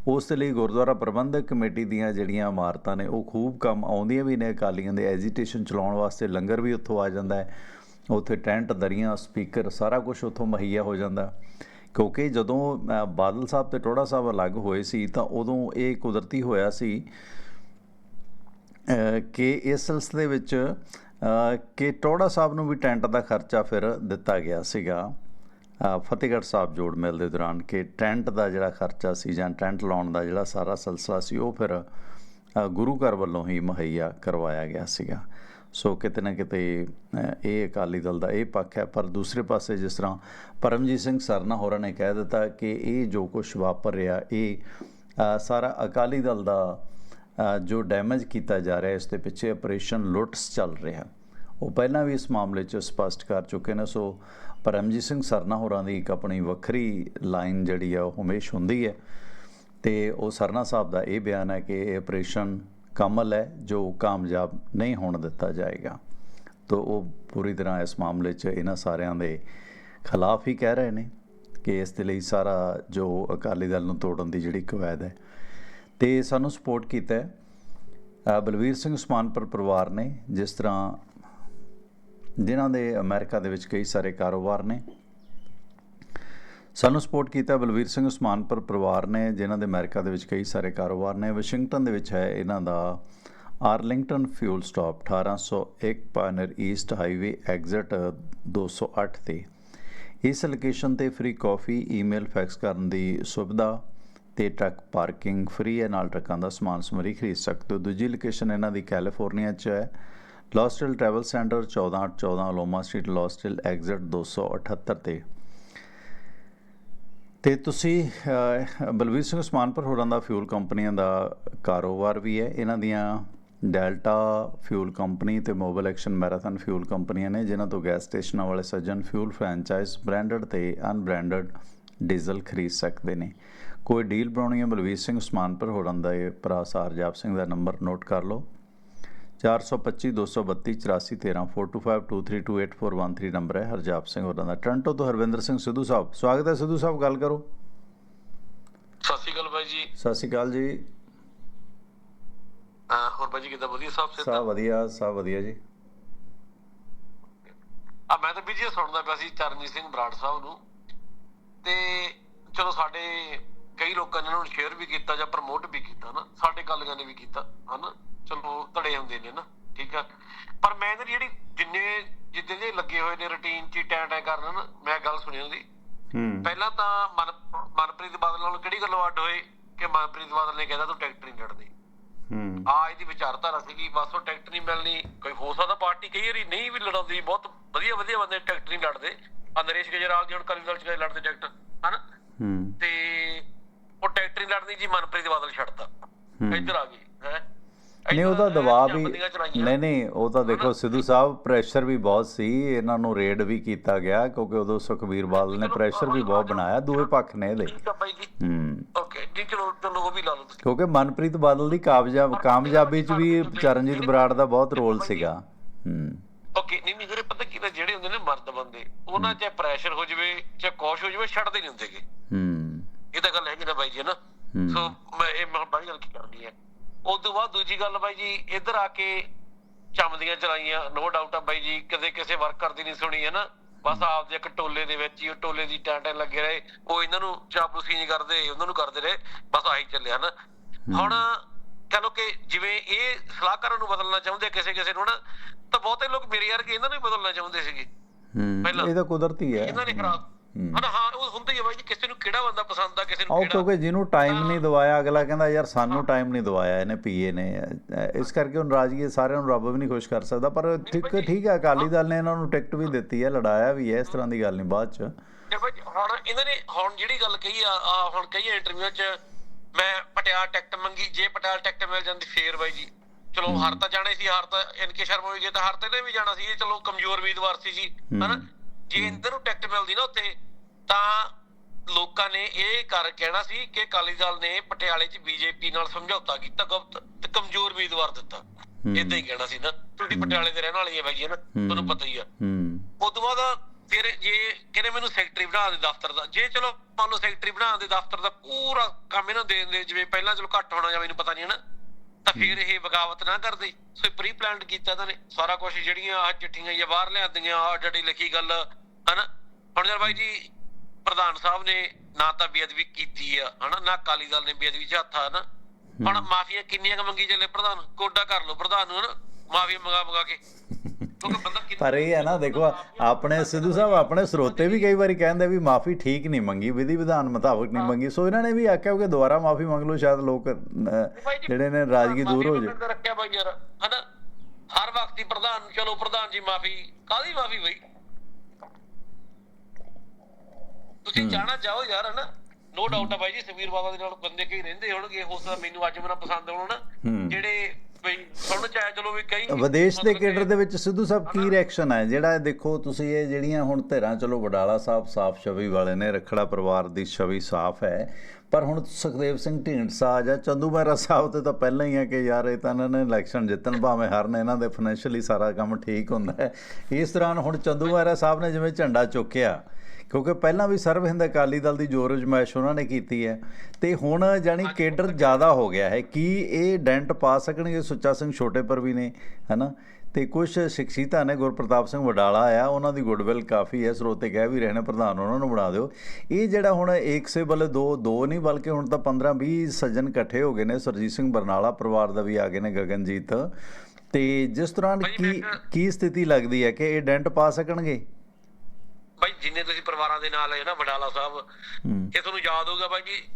ਉਸ ਦੇ ਲਈ ਗੁਰਦੁਆਰਾ ਪ੍ਰਬੰਧਕ ਕਮੇਟੀ ਦੀਆਂ ਜਿਹੜੀਆਂ ਇਮਾਰਤਾਂ ਨੇ ਉਹ ਖੂਬ ਕੰਮ ਆਉਂਦੀਆਂ ਵੀ ਨੇ, ਅਕਾਲੀਆਂ ਦੇ ਐਜੀਟੇਸ਼ਨ ਚਲਾਉਣ ਵਾਸਤੇ ਲੰਗਰ ਵੀ ਉੱਥੋਂ ਆ ਜਾਂਦਾ ਹੈ। ਉੱਥੇ ਟੈਂਟ, ਦਰੀਆਂ, ਸਪੀਕਰ, ਸਾਰਾ ਕੁਝ ਉੱਥੋਂ ਮੁਹੱਈਆ ਹੋ ਜਾਂਦਾ। ਕਿਉਂਕਿ ਜਦੋਂ ਬਾਦਲ ਸਾਹਿਬ ਤੇ ਟੋੜਾ ਸਾਹਿਬ ਅਲੱਗ ਹੋਏ ਸੀ, ਤਾਂ ਉਦੋਂ ਇਹ ਕੁਦਰਤੀ ਹੋਇਆ ਸੀ ਕਿ ਇਸ ਸਿਲਸਿਲੇ ਵਿੱਚ ਕਿ ਟੋੜਾ ਸਾਹਿਬ ਨੂੰ ਵੀ ਟੈਂਟ ਦਾ ਖਰਚਾ ਫਿਰ ਦਿੱਤਾ ਗਿਆ ਸੀਗਾ। ਫਤਿਹਗੜ੍ਹ ਸਾਹਿਬ ਜੋੜ ਮੇਲ ਦੇ ਦੌਰਾਨ ਕਿ ਟੈਂਟ ਦਾ ਜਿਹੜਾ ਖਰਚਾ ਸੀ ਜਾਂ ਟੈਂਟ ਲਾਉਣ ਦਾ ਜਿਹੜਾ ਸਾਰਾ ਸਿਲਸਿਲਾ ਸੀ, ਉਹ ਫਿਰ ਗੁਰੂ ਘਰ ਵੱਲੋਂ ਹੀ ਮੁਹੱਈਆ ਕਰਵਾਇਆ ਗਿਆ ਸੀਗਾ। ਸੋ ਕਿਤੇ ਨਾ ਕਿਤੇ ਇਹ ਅਕਾਲੀ ਦਲ ਦਾ ਇਹ ਪੱਖ ਹੈ। ਪਰ ਦੂਸਰੇ ਪਾਸੇ ਜਿਸ ਤਰ੍ਹਾਂ ਪਰਮਜੀਤ ਸਿੰਘ ਸਰਨਾ ਹੋਰਾਂ ਨੇ ਕਹਿ ਦਿੱਤਾ ਕਿ ਇਹ ਜੋ ਕੁਝ ਵਾਪਰ ਰਿਹਾ, ਇਹ ਸਾਰਾ ਅਕਾਲੀ ਦਲ ਦਾ ਜੋ ਡੈਮੇਜ ਕੀਤਾ ਜਾ ਰਿਹਾ, ਇਸ ਦੇ ਪਿੱਛੇ ਆਪਰੇਸ਼ਨ ਲੁੱਟਸ ਚੱਲ ਰਿਹਾ। ਉਹ ਪਹਿਲਾਂ ਵੀ ਇਸ ਮਾਮਲੇ 'ਚ ਸਪਸ਼ਟ ਕਰ ਚੁੱਕੇ ਨੇ। ਸੋ ਪਰਮਜੀਤ ਸਿੰਘ ਸਰਨਾ ਹੋਰਾਂ ਦੀ ਇੱਕ ਆਪਣੀ ਵੱਖਰੀ ਲਾਈਨ ਜਿਹੜੀ ਆ, ਉਹ ਹਮੇਸ਼ ਹੁੰਦੀ ਹੈ। ਤੇ ਉਹ ਸਰਨਾ ਸਾਹਿਬ ਦਾ ਇਹ ਬਿਆਨ ਹੈ ਕਿ ਇਹ ਆਪਰੇਸ਼ਨ ਕਮਲ ਹੈ, ਜੋ ਕਾਮਯਾਬ ਨਹੀਂ ਹੋਣ ਦਿੱਤਾ ਜਾਏਗਾ। ਤੋ ਉਹ ਪੂਰੀ ਤਰ੍ਹਾਂ ਇਸ ਮਾਮਲੇ 'ਚ ਇਹਨਾਂ ਸਾਰਿਆਂ ਦੇ ਖਿਲਾਫ ਹੀ ਕਹਿ ਰਹੇ ਨੇ ਕਿ ਇਸ ਦੇ ਲਈ ਸਾਰਾ ਜੋ ਅਕਾਲੀ ਦਲ ਨੂੰ ਤੋੜਨ ਦੀ ਜਿਹੜੀ ਕਵਾਇਦ ਹੈ, ਤੇ ਸਾਨੂੰ ਸਪੋਰਟ ਕੀਤਾ ਹੈ। ਬਲਵੀਰ ਸਿੰਘ ਉਸਮਾਨਪੁਰ ਪਰਿਵਾਰ ਨੇ, ਜਿਸ ਤਰ੍ਹਾਂ ਜਿਨ੍ਹਾਂ ਦੇ ਅਮਰੀਕਾ ਦੇ ਵਿੱਚ ਕਈ ਸਾਰੇ ਕਾਰੋਬਾਰ ਨੇ ਸਾਨੂੰ ਸਪੋਰਟ ਕੀਤਾ ਬਲਵੀਰ ਸਿੰਘ ਉਸਮਾਨਪੁਰ ਪਰਿਵਾਰ ਨੇ, ਜਿਨ੍ਹਾਂ ਦੇ ਅਮਰੀਕਾ ਦੇ ਵਿੱਚ ਕਈ ਸਾਰੇ ਕਾਰੋਬਾਰ ਨੇ। ਵਾਸ਼ਿੰਗਟਨ ਦੇ ਵਿੱਚ ਹੈ ਇਹਨਾਂ ਦਾ Arlington fuel stop 1801 pioneer east highway exit 208 ਤੇ। ਇਸ ਲੋਕੇਸ਼ਨ ਤੇ ਫ੍ਰੀ ਕਾਫੀ, ਈਮੇਲ ਫੈਕਸ ਕਰਨ ਦੀ ਸੁਵਿਧਾ ਤੇ ਟਰੱਕ ਪਾਰਕਿੰਗ ਫ੍ਰੀ ਹੈ। ਨਾਲ ਟਰੱਕਾਂ ਦਾ ਸਮਾਨ ਸਮਰੀ ਖਰੀਦ ਸਕਦੇ ਹੋ। ਦੂਜੀ ਲੋਕੇਸ਼ਨ ਇਹਨਾਂ ਦੀ ਕੈਲੀਫੋਰਨੀਆ 'ਚ ਹੈ। Lost Hills travel center 1414 Aloma street Lost Hills exit 278 ਤੇ। ਤੇ ਤੁਸੀਂ ਅਹ, ਬਲਵੀਰ ਸਿੰਘ ਉਸਮਾਨਪੁਰ ਹੋਰਾਂ ਦਾ ਫਿਊਲ ਕੰਪਨੀਆਂ ਦਾ ਕਾਰੋਬਾਰ ਵੀ ਹੈ। ਇਹਨਾਂ ਦੀਆਂ ਡੈਲਟਾ ਫਿਊਲ ਕੰਪਨੀ ਤੇ ਮੋਬਾਈਲ ਐਕਸ਼ਨ ਮੈਰਾਥਨ ਫਿਊਲ ਕੰਪਨੀਆਂ ਨੇ ਜਿਨ੍ਹਾਂ ਤੋਂ ਗੈਸ ਸਟੇਸ਼ਨਾਂ ਵਾਲੇ ਸੱਜਣ ਫਿਊਲ ਫਰੈਂਚਾਈਜ਼ ਬ੍ਰਾਂਡਡ ਤੇ ਅਨਬ੍ਰਾਂਡਡ ਡੀਜ਼ਲ ਖਰੀਦ ਸਕਦੇ ਨੇ। ਕੋਈ ਡੀਲ ਬਣਾਉਣੀ ਹੈ ਬਲਵੀਰ ਸਿੰਘ ਉਸਮਾਨਪੁਰ ਹੋਰਾਂ ਦਾ ਇਹ ਭਰਾ ਸਰਜਾਪ ਸਿੰਘ ਦਾ ਨੰਬਰ ਨੋਟ ਕਰ ਲਓ। 425 232 84 13 4252328413 ਨੰਬਰ ਹੈ ਹਰਜਾਪ ਸਿੰਘ ਹੋਰਾਂ ਦਾ। ਟ੍ਰਾਂਟੋ ਤੋਂ ਹਰਵਿੰਦਰ ਸਿੰਘ ਸਿੱਧੂ ਸਾਹਿਬ। ਸਵਾਗਤ ਹੈ ਸਿੱਧੂ ਸਾਹਿਬ ਗੱਲ ਕਰੋ। ਸਤਿ ਸ਼੍ਰੀ ਅਕਾਲ ਬਾਈ ਜੀ। ਸਤਿ ਸ਼੍ਰੀ ਅਕਾਲ ਜੀ। ਅਹ ਹੋਰ ਬਾਈ ਜੀ ਕਿਦਾਂ ਵਧੀਆ ਸਭ ਸੇ ਸਭ ਵਧੀਆ ਸਭ ਵਧੀਆ ਜੀ। ਆ ਮੈਂ ਤਾਂ ਵੀ ਜੀ ਇਹ ਸੁਣਦਾ ਪਿਆ ਸੀ ਚਰਨਜੀਤ ਸਿੰਘ ਬਰਾੜ ਸਾਹਿਬ ਨੂੰ। ਤੇ ਚਲੋ ਸਾਡੇ ਕਈ ਲੋਕਾਂ ਨੇ ਇਹਨਾਂ ਨੂੰ ਸ਼ੇਅਰ ਵੀ ਕੀਤਾ ਜਾਂ ਪ੍ਰਮੋਟ ਵੀ ਕੀਤਾ ਨਾ ਸਾਡੇ ਕਾਲੀਆਂ ਨੇ ਵੀ ਕੀਤਾ ਹਨਾ? ਚਲੋ ਧੜੇ ਹੁੰਦੇ ਨੇ ਨਾ ਠੀਕ ਆ? ਪਰ ਮੈਂ ਇਹਨਾਂ ਦੀ ਜਿਹੜੀ ਜਿੰਨੇ ਜਿੱਦਾਂ ਦੇ ਲੱਗੇ ਹੋਏ ਨੇ ਰੁਟੀਨ ਚ ਟੈਂ ਟੈਂ ਕਰਨ ਨਾ ਮੈਂ ਗੱਲ ਸੁਣੀ ਉਹਦੀ। ਹੂੰ। ਪਹਿਲਾਂ ਤਾਂ ਮਨ ਮਨਪ੍ਰੀਤ ਬਾਦਲ ਨਾਲ ਕਿਹੜੀ ਗੱਲੋਂ ਅੱਡ ਹੋਏ ਕਿ ਮਨਪ੍ਰੀਤ ਬਾਦਲ ਨੇ ਕਹਿੰਦਾ ਤੂੰ ਟਿਕਟ ਨਹੀਂ ਲੜਦੀ ਹੂੰ। ਆ ਇਹਦੀ ਵਿਚਾਰਧਾਰਾ ਸੀਗੀ ਬਸ ਉਹ ਟਿਕਟ ਨਹੀਂ ਮਿਲਣੀ। ਕੋਈ ਹੋ ਸਕਦਾ ਪਾਰਟੀ ਕਈ ਵਾਰੀ ਨਹੀਂ ਵੀ ਲੜਾਉਂਦੀ ਬਹੁਤ ਵਧੀਆ ਵਧੀਆ ਬੰਦੇ ਟਿਕਟ ਨਹੀਂ ਲੜਦੇ। ਆ ਨਰੇਸ਼ ਗੁਜਰਾਲ ਦੀ ਹੁਣ ਕਾਲੀ ਦਲ ਚ ਗਏ ਲੜਦੇ ਟਿਕਟ ਹਨ? ਹੂੰ। ਤੇ ਉਹ ਟਿਕਟ ਨਹੀਂ ਲੜਨੀ ਜੀ ਮਨਪ੍ਰੀਤ ਬਾਦਲ ਛੱਡਤਾ। ਹੂੰ। ਇੱਧਰ ਆ ਗਈ ਹੈ? ਨਹੀਂ ਉਹਦਾ ਦਬਾਅ ਵੀ ਨਹੀਂ ਨਹੀਂ ਉਹ ਤਾਂ ਦੇਖੋ ਸਿੱਧੂ ਸਾਹਿਬ ਪ੍ਰੈਸ਼ਰ ਵੀ ਬਹੁਤ ਸੀ ਇਹਨਾਂ ਨੂੰ ਰੇਡ ਵੀ ਕੀਤਾ ਗਿਆ ਕਿਉਂਕਿ ਉਦੋਂ ਸੁਖਬੀਰ ਬਾਦਲ ਨੇ ਪ੍ਰੈਸ਼ਰ ਵੀ ਬਹੁਤ ਬਣਾਇਆ ਦੂਏ ਪੱਖ ਨੇ ਇਹਦੇ। ਠੀਕ ਆ ਬਾਈ ਜੀ। ਹੂੰ। ਓਕੇ ਜੀ ਚਲੋ ਚਲੋ ਉਹ ਵੀ ਲਾ ਲਓ ਤੁਸੀਂ। ਕਿਉਂਕਿ ਮਨਪ੍ਰੀਤ ਬਾਦਲ ਦੀ ਕਾਮਯਾਬ ਕਾਮਯਾਬੀ 'ਚ ਵੀ ਚਰਨਜੀਤ ਬਰਾੜ ਦਾ ਬਹੁਤ ਰੋਲ ਸੀਗਾ। ਹੂੰ। ਓਕੇ ਨਹੀਂ ਨਹੀਂ ਵੀਰੇ ਪਤਾ ਕੀ ਜਿਹੜੇ ਹੁੰਦੇ ਨੇ ਮਰਦ ਬੰਦੇ ਉਹਨਾਂ ਚਾਹੇ ਪ੍ਰੈਸ਼ਰ ਹੋ ਜਾਵੇ ਚਾਹੇ ਕੁਛ ਹੋ ਜਾਵੇ ਛੱਡਦੇ ਨਹੀਂ ਹੁੰਦੇਗੇ ਹੂੰ। ਇਹ ਤਾਂ ਗੱਲ ਹੈਗੀ ਨਾ ਬਾਈ ਜੀ ਨਾ। ਸੋ ਮੈਂ ਇਹ ਮੈਂ ਬਾਈ ਗੱਲ ਕੀ ਕਰਨੀ ਹੈ? ਉਸ ਤੋਂ ਬਾਅਦ ਦੂਜੀ ਗੱਲ ਬਾਈ ਜੀ ਇੱਧਰ ਆ ਕੇ ਚਮਦੀਆਂ ਚਲਾਈਆਂ ਨੋ ਡਾਊਟ ਆ ਬਾਈ ਜੀ ਕਦੇ ਕਿਸੇ ਵਰਕਰ ਦੀ ਨਹੀਂ ਸੁਣੀ ਹੈ ਨਾ ਬਸ ਆਪਦੇ ਇੱਕ ਟੋਲੇ ਦੇ ਵਿੱਚ ਹੀ ਉਹ ਟੋਲੇ ਦੀ ਟੈਂ ਟੈਂ ਲੱਗੇ ਰਹੇ ਉਹ ਇਹਨਾਂ ਨੂੰ ਚਾਪਲੂਸੀ ਨਹੀਂ ਕਰਦੇ ਉਹਨਾਂ ਨੂੰ ਕਰਦੇ ਰਹੇ ਬਸ ਆਹੀ ਚੱਲਿਆ ਨਾ ਹੁਣ ਕਹ ਲੋ ਕਿ ਜਿਵੇਂ ਇਹ ਸਲਾਹਕਾਰਾਂ ਨੂੰ ਬਦਲਣਾ ਚਾਹੁੰਦੇ ਆ ਕਿਸੇ ਕਿਸੇ ਨੂੰ ਨਾ ਤਾਂ ਬਹੁਤੇ ਲੋਕ ਮੇਰੇ ਯਾਰ ਕਿ ਇਹਨਾਂ ਨੂੰ ਹੀ ਬਦਲਣਾ ਚਾਹੁੰਦੇ ਸੀਗੇ। ਹੂੰ। ਪਹਿਲਾਂ- ਇਹ ਤਾਂ ਕੁਦਰਤੀ ਹੈ। ਇਹਨਾਂ ਨੇ ਖਰਾਬ। ਹਨਾ ਹਾਂ ਉਹ ਹੁੰਦਾ ਹੀ ਬਾਈ ਜੀ ਕਿਸੇ ਨੂੰ ਕਿਹੜਾ ਬੰਦਾ ਪਸੰਦ ਆ ਕਿਸੇ ਨੂੰ ਕਿਹੜਾ ਕਿਉਂਕਿ ਜਿਹਨੂੰ ਟਾਈਮ ਨਹੀਂ ਦਵਾਇਆ ਅਗਲਾ ਕਹਿੰਦਾ ਯਾਰ ਸਾਨੂੰ ਟਾਈਮ ਨਹੀਂ ਦਵਾਇਆ ਇਹਨੇ ਪੀਏ ਨੇ। ਇਸ ਕਰਕੇ ਉਹ ਨਾਰਾਜ਼ਗੀ ਸਾਰਿਆਂ ਨੂੰ ਰੱਬ ਵੀ ਨਹੀਂ ਖੁਸ਼ ਕਰ ਸਕਦਾ ਪਰ ਠੀਕ ਠੀਕ ਹੈ ਅਕਾਲੀ ਦਲ ਨੇ ਇਹਨਾਂ ਨੂੰ ਟਿਕਟ ਵੀ ਦਿੱਤੀ ਹੈ ਲੜਾਇਆ ਵੀ ਹੈ ਇਸ ਤਰ੍ਹਾਂ ਦੀ ਗੱਲ ਨਹੀਂ ਬਾਅਦ ਚ। ਬਾਈ ਹੁਣ ਇਹਨਾਂ ਨੇ ਹੁਣ ਜਿਹੜੀ ਗੱਲ ਕਹੀ ਆ ਹੁਣ ਕਈ ਇੰਟਰਵਿਊ 'ਚ ਮੈਂ ਪਟਿਆਲਾ ਟਿਕਟ ਮੰਗੀ ਜੇ ਪਟਿਆਲਾ ਟਿਕਟ ਮਿਲ ਜਾਂਦੀ ਫੇਰ ਬਾਈ ਜੀ। ਚਲੋ ਹਰ ਤਾਂ ਜਾਣੇ ਸੀ ਹਰ ਤਾਂ ਇਨਕੇ ਸ਼ਰਮ ਹੋਈ ਗਏ ਤਾਂ ਹਰ ਤੇ ਨੇ ਵੀ ਜਾਣਾ ਸੀ ਇਹ ਚਲੋ ਕਮਜ਼ੋਰ ਉਮੀਦਵਾਰ ਸੀ ਜੀ ਹਨਾ? ਜੇ ਇੰਦਰ ਨੂੰ ਟਿਕਟ ਮਿਲਦੀ ਨਾ ਉੱਥੇ ਤਾਂ ਲੋਕਾਂ ਨੇ ਇਹ ਕਰ ਕਹਿਣਾ ਸੀ ਕਿ ਅਕਾਲੀ ਦਲ ਨੇ ਪਟਿਆਲੇ 'ਚ ਬੀਜੇਪੀ ਨਾਲ ਸਮਝੌਤਾ ਕੀਤਾ ਗੁਪਤ ਤੇ ਕਮਜ਼ੋਰ ਉਮੀਦਵਾਰ ਦਿੱਤਾ। ਇਦਾਂ ਹੀ ਕਹਿਣਾ ਸੀ ਨਾ। ਤੁਸੀਂ ਪਟਿਆਲੇ ਦੇ ਰਹਿਣ ਵਾਲੀ ਹੈ ਬਾਈ ਜੀ ਨਾ? ਤੁਹਾਨੂੰ ਪਤਾ ਹੀ ਆ। ਹੂੰ। ਉਸ ਤੋਂ ਬਾਅਦ ਫਿਰ ਜੇ ਕਹਿੰਦੇ ਮੈਨੂੰ ਸੈਕਟਰੀ ਬਣਾ ਦੇ ਦਫ਼ਤਰ ਦਾ ਜੇ ਚਲੋ ਮੰਨ ਲਓ ਸੈਕਟਰੀ ਬਣਾ ਦੇ ਦਫ਼ਤਰ ਦਾ ਪੂਰਾ ਕੰਮ ਇਹਨਾਂ ਦੇ ਦਿੰਦੇ ਜਿਵੇਂ ਪਹਿਲਾਂ ਚਲੋ ਘੱਟ ਹੋਣਾ ਜਾਂ ਮੈਨੂੰ ਪਤਾ ਨਹੀਂ ਹਨਾ ਤਾਂ ਫਿਰ ਇਹ ਬਗਾਵਤ ਨਾ ਕਰਦੇ। ਸੋ ਪ੍ਰੀ ਪਲਾਨਡ ਕੀਤਾ ਇਹਨਾਂ ਨੇ। ਸਾਰਾ ਕੁਝ ਜਿਹੜੀਆਂ ਆਹ ਚਿੱਠੀਆਂ ਜਾਂ ਬਾਹਰ ਲਿਆਂਦੀਆਂ ਆਹ ਜਿਹੜੀ ਲਿਖੀ ਗੱਲ ਹਨਾ? ਹੁਣ ਜਰ ਬਾਈ ਜੀ ਪ੍ਰਧਾਨ ਸਾਹਿਬ ਨੇ ਨਾ ਤਾਂ ਬੇਅਦਬੀ ਕੀਤੀ ਆ ਹਨਾ? ਨਾ ਅਕਾਲੀ ਦਲ ਨੇ ਬੇਅਦਬੀ ਚ ਹੱਥ ਆ ਨਾ। ਹੁਣ ਮਾਫੀਆਂ ਕਿੰਨੀਆਂ ਕ ਮੰਗੀ ਚੱਲੇ ਪ੍ਰਧਾਨ? ਕੋਡਾ ਕਰ ਲਓ ਪ੍ਰਧਾਨ ਨੂੰ ਹਨਾ? ਮਾਫੀਆਂ ਮੰਗਾ ਮੰਗਾ ਕੇ। ਪਰ ਇਹ ਹੈ ਨਾ ਦੇਖੋ ਆਪਣੇ ਸਿੱਧੂ ਸਾਹਿਬ ਆਪਣੇ ਸਰੋਤੇ ਵੀ ਕਈ ਵਾਰੀ ਕਹਿੰਦੇ ਵੀ ਮਾਫੀ ਠੀਕ ਨਹੀਂ ਮੰਗੀ ਵਿਧੀ ਵਿਧਾਨ ਮੁਤਾਬਕ ਨਹੀਂ ਮੰਗੀ। ਸੋ ਇਹਨਾਂ ਨੇ ਵੀ ਆਖਿਆ ਕਿ ਦੁਬਾਰਾ ਮਾਫੀ ਮੰਗ ਲਓ ਸ਼ਾਇਦ ਲੋਕ ਜਿਹੜੇ ਨੇ ਰਾਜਗੀ ਦੂਰ ਹੋ ਰੱਖਿਆ ਬਾਈ ਯਾਰ ਹਨਾ? ਹਰ ਵਕਤ ਹੀ ਪ੍ਰਧਾਨ ਚਲੋ ਪ੍ਰਧਾਨ ਜੀ ਮਾਫੀ ਕਾਦੀ ਮਾਫੀ ਬਈ? ਤੁਸੀਂ ਜਾਣਾ ਚਾਹੋ ਯਾਰ ਹਨਾ? ਨੋ ਡਾਊਟ ਆ ਬਾਈ ਜੀ ਸੁਖਬੀਰ ਬਾਬਾ ਦੇ ਨਾਲ ਬੰਦੇ ਕਈ ਰਹਿੰਦੇ ਹੋਣਗੇ ਹੋ ਸਕਦਾ ਮੈਨੂੰ ਅੱਜ ਮੇਰਾ ਪਸੰਦ ਹੋਣ ਨਾ। ਜਿਹੜੇ ਬਈ ਸੁਣ ਚਾਹੇ ਚਲੋ ਵੀ ਕਈ ਵਿਦੇਸ਼ ਦੇ ਕੇਡਰ ਦੇ ਵਿੱਚ ਸਿੱਧੂ ਸਾਹਿਬ ਕੀ ਰਿਐਕਸ਼ਨ ਹੈ ਜਿਹੜਾ ਦੇਖੋ ਤੁਸੀਂ ਇਹ ਜਿਹੜੀਆਂ ਹੁਣ ਧਿਰਾਂ ਚਲੋ ਵਡਾਲਾ ਸਾਹਿਬ ਸਾਫ਼ ਛਵੀ ਵਾਲੇ ਨੇ ਰਖੜਾ ਪਰਿਵਾਰ ਦੀ ਛਵੀ ਸਾਫ਼ ਹੈ ਪਰ ਹੁਣ ਸੁਖਦੇਵ ਸਿੰਘ ਢੀਂਡਸਾ ਜਾਂ ਚੰਦੂ ਮਹਿਰਾ ਸਾਹਿਬ ਤੇ ਤਾਂ ਪਹਿਲਾਂ ਹੀ ਹੈ ਕਿ ਯਾਰ ਇਹ ਤਾਂ ਇਹਨਾਂ ਨੇ ਇਲੈਕਸ਼ਨ ਜਿੱਤਣ ਭਾਵੇਂ ਹਾਰਨ ਇਹਨਾਂ ਦੇ ਫਾਈਨੈਂਸ਼ੀਅਲੀ ਸਾਰਾ ਕੰਮ ਠੀਕ ਹੁੰਦਾ ਹੈ। ਇਸ ਦੌਰਾਨ ਹੁਣ ਚੰਦੂ ਮਹਿਰਾ ਸਾਹਿਬ ਨੇ ਜਿਵੇਂ ਝੰਡਾ ਚੁੱਕਿਆ ਕਿਉਂਕਿ ਪਹਿਲਾਂ ਵੀ ਸਰਬ ਹਿੰਦ ਅਕਾਲੀ ਦਲ ਦੀ ਜੋਰ ਅਜਮਾਇਸ਼ ਉਹਨਾਂ ਨੇ ਕੀਤੀ ਹੈ ਤੇ ਹੁਣ ਜਾਨੀ ਕੇਡਰ ਜ਼ਿਆਦਾ ਹੋ ਗਿਆ ਹੈ ਕੀ ਇਹ ਡੈਂਟ ਪਾ ਸਕਣਗੇ ਸੁੱਚਾ ਸਿੰਘ ਛੋਟੇ ਪਰ ਵੀ ਨੇ ਹਨਾ? ਤੇ ਕੁਝ ਸ਼ਖਸੀਅਤਾਂ ਨੇ ਗੁਰਪ੍ਰਤਾਪ ਸਿੰਘ ਵਡਾਲਾ ਆ ਉਹਨਾਂ ਦੀ ਗੁੱਡਵਿਲ ਕਾਫੀ ਹੈ ਸਰੋਤੇ ਕਹਿ ਵੀ ਰਹੇ ਨੇ ਪ੍ਰਧਾਨ ਉਹਨਾਂ ਨੂੰ ਬਣਾ ਦਿਓ। ਇਹ ਜਿਹੜਾ ਹੁਣ ਇੱਕ ਸੇ ਬਲੇ ਦੋ ਦੋ ਨਹੀਂ ਬਲਕਿ ਹੁਣ ਤਾਂ 15 20 ਸੱਜਣ ਇਕੱਠੇ ਹੋ ਗਏ ਨੇ ਸਰਜੀਤ ਸਿੰਘ ਬਰਨਾਲਾ ਪਰਿਵਾਰ ਦਾ ਵੀ ਆ ਗਏ ਨੇ ਗਗਨਜੀਤ। ਤੇ ਜਿਸ ਭਾਈ ਕੀ ਕੀ ਸਥਿਤੀ ਲੱਗਦੀ ਹੈ ਕਿ ਇਹ ਡੈਂਟ ਪਾ ਸਕਣਗੇ? ਬਾਈ ਜਿੰਨੇ ਤੁਸੀਂ ਪਰਿਵਾਰਾਂ ਦੇ ਨਾਲ ਹੈ ਨਾ ਵਡਾਲਾ ਸਾਹਿਬ। ਇਹ ਤੁਹਾਨੂੰ ਯਾਦ ਹੋਊਗਾ ਬਾਈ ਜੀ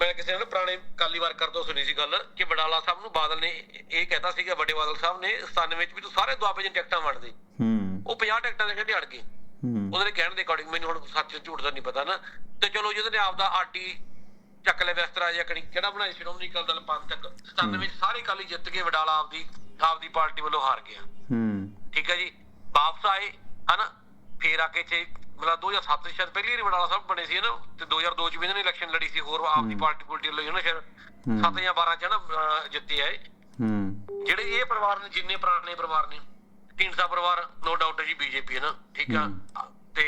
ਮੈਂ ਕਿਸੇ ਨੇ ਪੁਰਾਣੇ ਕਾਲੀ ਵਰਕਰ ਤੋਂ ਸੁਣੀ ਸੀ ਗੱਲ ਕਿ ਵਡਾਲਾ ਸਾਹਿਬ ਨੂੰ ਬਾਦਲ ਨੇ ਇਹ ਕਹਿਤਾ ਸੀਗਾ ਵੱਡੇ ਬਾਦਲ ਸਾਹਿਬ ਨੇ 97 ਵਿੱਚ ਵੀ ਤੂੰ ਸਾਰੇ ਦੁਆਬੇ ਦੀਆਂ ਟਿਕਟਾਂ ਵੰਡਦੇ ਹੂੰ। ਉਹ 50 ਟਿਕਟਾਂ ਦੇ ਕਹਿੰਦੇ ਅੜ ਗਏ। ਹੂੰ। ਉਹਨਾਂ ਦੇ ਕਹਿਣ ਦੇ ਅਕੋਰਡਿੰਗ ਮੈਨੂੰ ਹੁਣ ਸੱਚ ਝੂਠ ਦਾ ਨਹੀਂ ਪਤਾ ਨਾ। ਤੇ ਚਲੋ ਜਿਹਦੇ ਨੇ ਆਪਦਾ ਆਰਟੀ ਚੱਕ ਲੈ ਬਿਸਤਰਾ ਜਾਂ ਕਣੀ ਕਿਹੜਾ ਬਣਾਈ ਸ਼੍ਰੋਮਣੀ ਅਕਾਲੀ ਦਲ ਪੰਥਕ? 97 ਵਿੱਚ ਸਾਰੇ ਕਾਲੀ ਜਿੱਤ ਕੇ ਵਡਾਲਾ ਆਪਦੀ ਆਪਦੀ ਪਾਰਟੀ ਵੱਲੋਂ ਹਾਰ ਗਿਆ। ਹੂੰ। ਠੀਕ ਹੈ ਜੀ? ਵਾਪਸ ਆਏ ਹਨਾ? ਫੇਰ ਆ ਕੇ ਇੱਥੇ ਮਤਲਬ 2007 ਚ ਸ਼ਾਇਦ ਪਹਿਲੀ ਵਾਰੀ ਵਡਾਲਾ ਸਾਹਿਬ ਬਣੇ ਸੀ ਨਾ ਤੇ 2002 ਚ ਵੀ ਇਹਨਾਂ ਨੇ ਇਲੈਕਸ਼ਨ ਲੜੀ ਸੀ ਹੋਰ ਆਪਦੀ ਪਾਰਟੀ ਪੁਲਟੀ ਲਈ ਨਾ ਸ਼ਾਇਦ 7 ਜਾਂ 12 ਚ ਨਾ ਜਿੱਤੇ ਆਏ। ਹੂੰ। ਜਿਹੜੇ ਇਹ ਪਰਿਵਾਰ ਨੇ ਜਿੰਨੇ ਪੁਰਾਣੇ ਪਰਿਵਾਰ ਨੇ ਢੀਂਡਸਾ ਪਰਿਵਾਰ ਨੋ ਡਾਊਟ ਹੈ ਜੀ ਬੀਜੇਪੀ ਹੈ ਨਾ ਠੀਕ ਆ? ਤੇ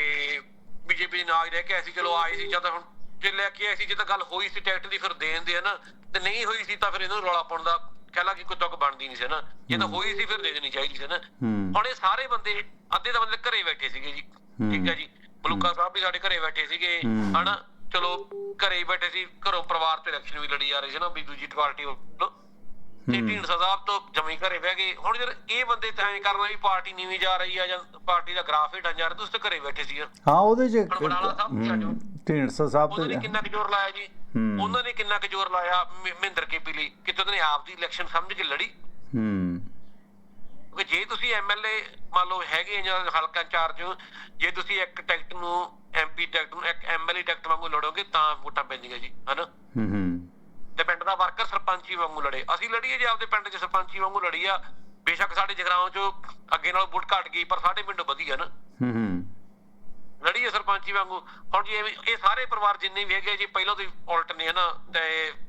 ਬੀਜੇਪੀ ਦੇ ਨਾਲ ਹੀ ਰਹਿ ਕੇ ਆਏ ਸੀ ਚਲੋ ਆਏ ਸੀ ਜਦ ਹੁਣ ਜੇ ਲੈ ਕੇ ਆਏ ਸੀ ਜੇ ਤਾਂ ਗੱਲ ਹੋਈ ਸੀ ਟਿਕਟ ਦੀ ਫਿਰ ਦੇਣ ਦੇ ਨਾ ਤੇ ਨਹੀਂ ਹੋਈ ਸੀ ਤਾਂ ਫਿਰ ਇਹਨੂੰ ਰੌਲਾ ਪਾਉਣ ਦਾ ਕਹਿਲਾ ਕਿ ਕੋਈ ਤੁਕ ਬਣਦੀ ਨਹੀਂ ਸੀ ਨਾ ਜੇ ਤਾਂ ਹੋਈ ਸੀ ਫਿਰ ਦੇ ਦੇਣੀ ਚਾਹੀਦੀ ਸੀ ਨਾ ਹੂੰ। ਹੁਣ ਇਹ ਸਾਰੇ ਬੰਦੇ ਅੱਧੇ ਤਾਂ ਬੰਦੇ ਘਰੇ ਬੈਠੇ ਸੀਗੇ ਜੀ ਠੀਕ ਹੈ। ਜੀ? ਮਲੂਕਾ ਸਾਹਿਬ ਵੀ ਸਾਡੇ ਘਰੇ ਬੈਠੇ ਸੀਗੇ। ਹਨਾ? ਚਲੋ ਘਰੇ ਹੀ ਬੈਠੇ ਸੀ ਘਰੋਂ ਪਰਿਵਾਰ ਤੇ ਇਲੈਕਸ਼ਨ ਵੀ ਲੜੀ ਜਾ ਰਹੀ ਸੀ ਨਾ ਵੀ ਦੂਜੀ ਪਾਰਟੀ ਤੇ ਢੀਂਡਸਾ ਸਾਹਿਬ ਤੋਂ ਜਮੀ ਘਰੇ ਬਹਿ ਗਏ। ਹੁਣ ਜਦ ਇਹ ਬੰਦੇ ਤਾਂ ਐਂ ਕਰਨਾ ਵੀ ਪਾਰਟੀ ਨੀਵੀਂ ਜਾ ਰਹੀ ਆ ਜਾਂ ਪਾਰਟੀ ਦਾ ਗ੍ਰਾਫ ਹੇਠਾਂ ਜਾ ਰਿਹਾ ਤੁਸੀਂ ਤਾਂ ਘਰੇ ਬੈਠੇ ਸੀ ਹਾਂ ਉਹਦੇ ਚ। ਢੀਂਡਸਾ ਸਾਹਿਬ ਤੇ ਕਿੰਨਾ ਕੁ ਜ਼ੋਰ ਲਾਇਆ ਜੀ। ਉਹਨਾਂ ਨੇ ਕਿੰਨਾ ਕੁ ਜ਼ੋਰ ਲਾਇਆ ਮਹਿੰਦਰ ਕੇਪੀ ਲਈ? ਕਿਤੇ ਉਹਨਾਂ ਆਪ ਦੀ ਇਲੈਕਸ਼ਨ ਸਮਝ ਕੇ ਲੜੀ? ਕਿ ਜੇ ਤੁਸੀਂ ਐਮਐਲਏ ਮੰਨ ਲਓ ਹੈਗੇ ਜਾਂ ਹਲਕਾ ਇੰਚਾਰਜ ਜੇ ਤੁਸੀਂ ਇੱਕ ਟਿਕਟ ਨੂੰ ਐਮਪੀ ਟਿਕਟ ਨੂੰ ਇੱਕ ਐਮਐਲਏ ਟਿਕਟ ਵਾਂਗੂ ਲੜੋਗੇ ਤਾਂ ਵੋਟਾਂ ਪੈਂਦੀਆਂ ਜੀ ਹਨਾ? ਹੂੰ ਹੂੰ। ਤੇ ਪਿੰਡ ਦਾ ਵਰਕਰ ਸਰਪੰਚੀ ਵਾਂਗੂ ਲੜੇ। ਅਸੀਂ ਲੜੀਏ ਜੇ ਆਪਦੇ ਪਿੰਡ 'ਚ ਸਰਪੰਚੀ ਵਾਂਗੂ ਲੜੀ ਆ। ਬੇਸ਼ੱਕ ਸਾਡੇ ਜਗਰਾਉਂ 'ਚ ਅੱਗੇ ਨਾਲ ਵੋਟ ਘਟ ਗਈ ਪਰ ਸਾਡੇ ਪਿੰਡ ਵਧੀਆ ਨਾ। ਹੂੰ ਹੂੰ। ਲੜੀਏ ਸਰਪੰਚੀ ਵਾਂਗੂ। ਹੁਣ ਜੀ ਇਹ ਸਾਰੇ ਪਰਿਵਾਰ ਜਿੰਨੇ ਵੀ ਹੈਗੇ ਜੀ ਪਹਿਲਾਂ ਤੋਂ ਹੀ ਉਲਟ ਨੇ ਹਨਾ ਤੇ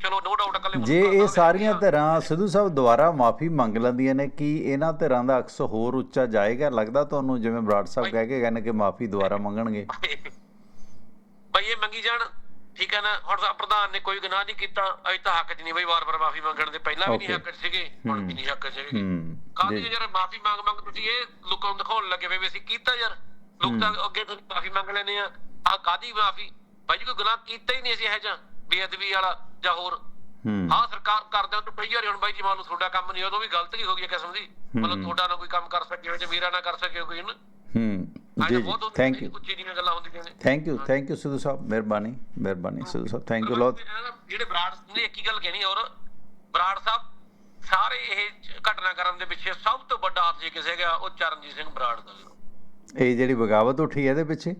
ਚਲੋ ਨੋ ਡਾਊਟ ਕੱਲੇ ਜੇ ਇਹ ਸਾਰੀਆਂ ਧਿਰਾਂ ਸਿੱਧੂ ਸਾਹਿਬ ਦੁਬਾਰਾ ਮਾਫੀ ਮੰਗ ਲੈਂਦੀਆਂ ਨੇ ਕੀ ਇਹਨਾਂ ਧਿਰਾਂ ਦਾ ਅਕਸ ਹੋਰ ਉੱਚਾ ਜਾਏਗਾ। ਲੱਗਦਾ ਤੁਹਾਨੂੰ ਜਿਵੇਂ ਬਰਾੜ ਸਾਹਿਬ ਕਹਿ ਕੇ ਨੇ ਕਿ ਮਾਫੀ ਦੁਬਾਰਾ ਮੰਗਣਗੇ। ਬਈ ਇਹ ਮੰਗੀ ਜਾਣ ਠੀਕ ਹੈ ਨਾ? ਹੁਣ ਪ੍ਰਧਾਨ ਨੇ ਕੋਈ ਗੁਨਾਹ ਨਹੀਂ ਕੀਤਾ। ਅਜੇ ਤਾਂ ਹੱਕ 'ਚ ਨਹੀਂ ਬਈ ਵਾਰ-ਵਾਰ ਮਾਫੀ ਮੰਗਣ ਦੇ। ਪਹਿਲਾਂ ਵੀ ਨਹੀਂ. ਹੱਕ 'ਚ ਸੀਗੇ ਹੁਣ ਵੀ ਨਹੀਂ ਹੱਕ 'ਚ ਸੀਗੇ। ਕਾਹਦੀ ਯਾਰ ਮਾਫੀ ਮੰਗ ਮੰਗ ਤੁਸੀਂ ਇਹ ਲੋਕਾਂ ਨੂੰ ਦਿਖਾਉਣ ਲੱਗੇ ਵੇ ਵੀ ਅਸੀਂ ਕੀਤਾ ਯਾਰ। ਲੋਕ ਤਾਂ ਅੱਗੇ ਤੋਂ ਮਾਫੀ ਮੰਗ ਲੈਨੇ ਆ। ਆ ਕਾਦੀ ਮਾਫੀ? ਭਾਈ ਜੀ ਕੋਈ ਗੁਨਾਹ ਕੀਤਾ ਹੀ ਨਹੀਂ ਅਸੀਂ ਇਹ ਜਾਂ ਬੇਅਦਬੀ ਵਾਲਾ ਜਾਂ ਹੋਰ। ਹੂੰ। ਸਰਕਾਰ ਕਰਦੇ ਤਾਂ ਕਈ ਵਾਰੀ ਹੁਣ ਬਾਈ ਜੀ ਮੰਨ ਤੁਹਾਡਾ ਕੰਮ ਨਹੀਂ ਉਦੋਂ ਵੀ ਗਲਤੀ ਹੋ ਗਈ ਕਿਸਮ ਦੀ। ਮਤਲਬ ਤੁਹਾਡਾ ਨਾ ਕੋਈ ਕੰਮ ਕਰ ਸਕੇ ਜਾਂ ਮੇਰਾ ਨਾ ਕਰ ਸਕੇ ਕੋਈ ਨਾ ਹੂੰ। ਜੀ ਥੈਂਕ ਯੂ ਕੁਝ ਚੀਜ਼ਾਂ ਗੱਲਾਂ ਹੁੰਦੀਆਂ ਨੇ। Thank you thank you Sidhu Sahib. ਮਿਹਰਬਾਨੀ ਮਿਹਰਬਾਨੀ Sidhu Sahib. Thank you lot ਜਿਹੜੇ ਬਰਾੜ ਨੇ ਇੱਕ ਹੀ ਗੱਲ ਕਹਿਣੀ ਔਰ ਬਰਾੜ ਸਾਹਿਬ ਸਾਰੇ ਇਹ ਘਟਨਾਕ੍ਰਮ ਦੇ ਪਿੱਛੇ ਸਭ ਤੋਂ ਵੱਡਾ ਹੱਥ ਜੇ ਕਿਸੇ ਉਹ ਚਰਨਜੀਤ ਸਿੰਘ ਬਰਾੜ ਦਾ। ਇਹ ਜਿਹੜੀ ਬਗਾਵਤ ਉੱਠੀ ਹੈ ਇਹਦੇ ਪਿੱਛੇ?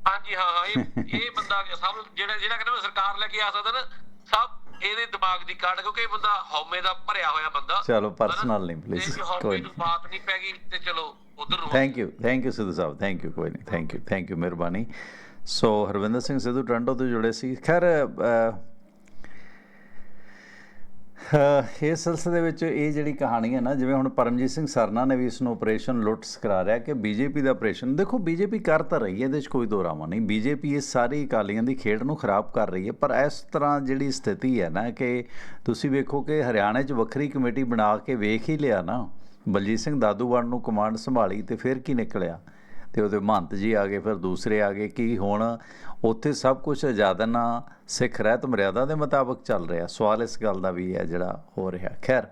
ਹਾਂਜੀ ਹਾਂ ਹਾਂ ਇਹ ਇਹ ਬੰਦਾ ਸਭ ਜਿਹੜਾ ਜਿਹੜਾ ਕਹਿੰਦਾ ਸਰਕਾਰ ਲੈ ਕੇ ਆ ਸਕਦਾ ਨਾ ਸਭ ਇਹਦੇ ਦਿਮਾਗ ਦੀ ਕਾਢ ਕਿਉਂਕਿ ਇਹ ਬੰਦਾ ਹਉਮੈ ਦਾ ਭਰਿਆ ਹੋਇਆ ਬੰਦਾ। ਚਲੋ, personal ਨਹੀਂ, ਹਉਮੈ ਕੋਈ ਬਾਤ ਨਹੀਂ ਪੈ ਗਈ ਤੇ ਚਲੋ ਉਧਰ ਨੂੰ thank you thank you Sidhu Sahib thank you ਕੋਈ ਨਹੀਂ ਥੈਂਕ ਯੂ ਥੈਂਕ ਯੂ ਮਿਹਰਬਾਨੀ। ਸੋ ਹਰਵਿੰਦਰ ਸਿੰਘ ਸਿੱਧੂ ਟੋਰਾਂਟੋ ਤੋਂ ਜੁੜੇ ਸੀ। ਖੈਰ ਇਸ ਸਿਲਸਿਲੇ ਵਿੱਚ ਇਹ ਜਿਹੜੀ ਕਹਾਣੀ ਹੈ ਨਾ, ਜਿਵੇਂ ਹੁਣ ਪਰਮਜੀਤ ਸਿੰਘ ਸਰਨਾ ਨੇ ਵੀ ਇਸ ਨੂੰ ਆਪਰੇਸ਼ਨ ਲੁੱਟਸ ਕਰਾ ਰਿਹਾ ਕਿ ਬੀਜੇਪੀ ਦਾ ਆਪਰੇਸ਼ਨ ਦੇਖੋ ਬੀਜੇਪੀ ਕਰ ਤਾਂ ਰਹੀ ਹੈ, ਇਹਦੇ 'ਚ ਕੋਈ ਦੋ ਰਾਮਾ ਨਹੀਂ। ਬੀਜੇਪੀ ਇਹ ਸਾਰੀ ਅਕਾਲੀਆਂ ਦੀ ਖੇਡ ਨੂੰ ਖਰਾਬ ਕਰ ਰਹੀ ਹੈ, ਪਰ ਇਸ ਤਰ੍ਹਾਂ ਜਿਹੜੀ ਸਥਿਤੀ ਹੈ ਨਾ ਕਿ ਤੁਸੀਂ ਵੇਖੋ ਕਿ ਹਰਿਆਣਾ 'ਚ ਵੱਖਰੀ ਕਮੇਟੀ ਬਣਾ ਕੇ ਵੇਖ ਹੀ ਲਿਆ ਨਾ, ਬਲਜੀਤ ਸਿੰਘ ਦਾਦੂਵਾਲ ਨੂੰ ਕਮਾਂਡ ਸੰਭਾਲੀ ਤੇ ਫਿਰ ਕੀ ਨਿਕਲਿਆ? ਤੇ ਉਹਦੇ ਮਹੰਤ ਜੀ ਆ ਗਏ, ਫਿਰ ਦੂਸਰੇ ਆ ਗਏ, ਕਿ ਹੁਣ ਉੱਥੇ ਸਭ ਕੁਝ ਆਜ਼ਾਦਨਾ ਸਿੱਖ ਰਹਿਤ ਮਰਿਆਦਾ ਦੇ ਮੁਤਾਬਕ ਚੱਲ ਰਿਹਾ। ਸਵਾਲ ਇਸ ਗੱਲ ਦਾ ਵੀ ਹੈ ਜਿਹੜਾ ਹੋ ਰਿਹਾ। ਖੈਰ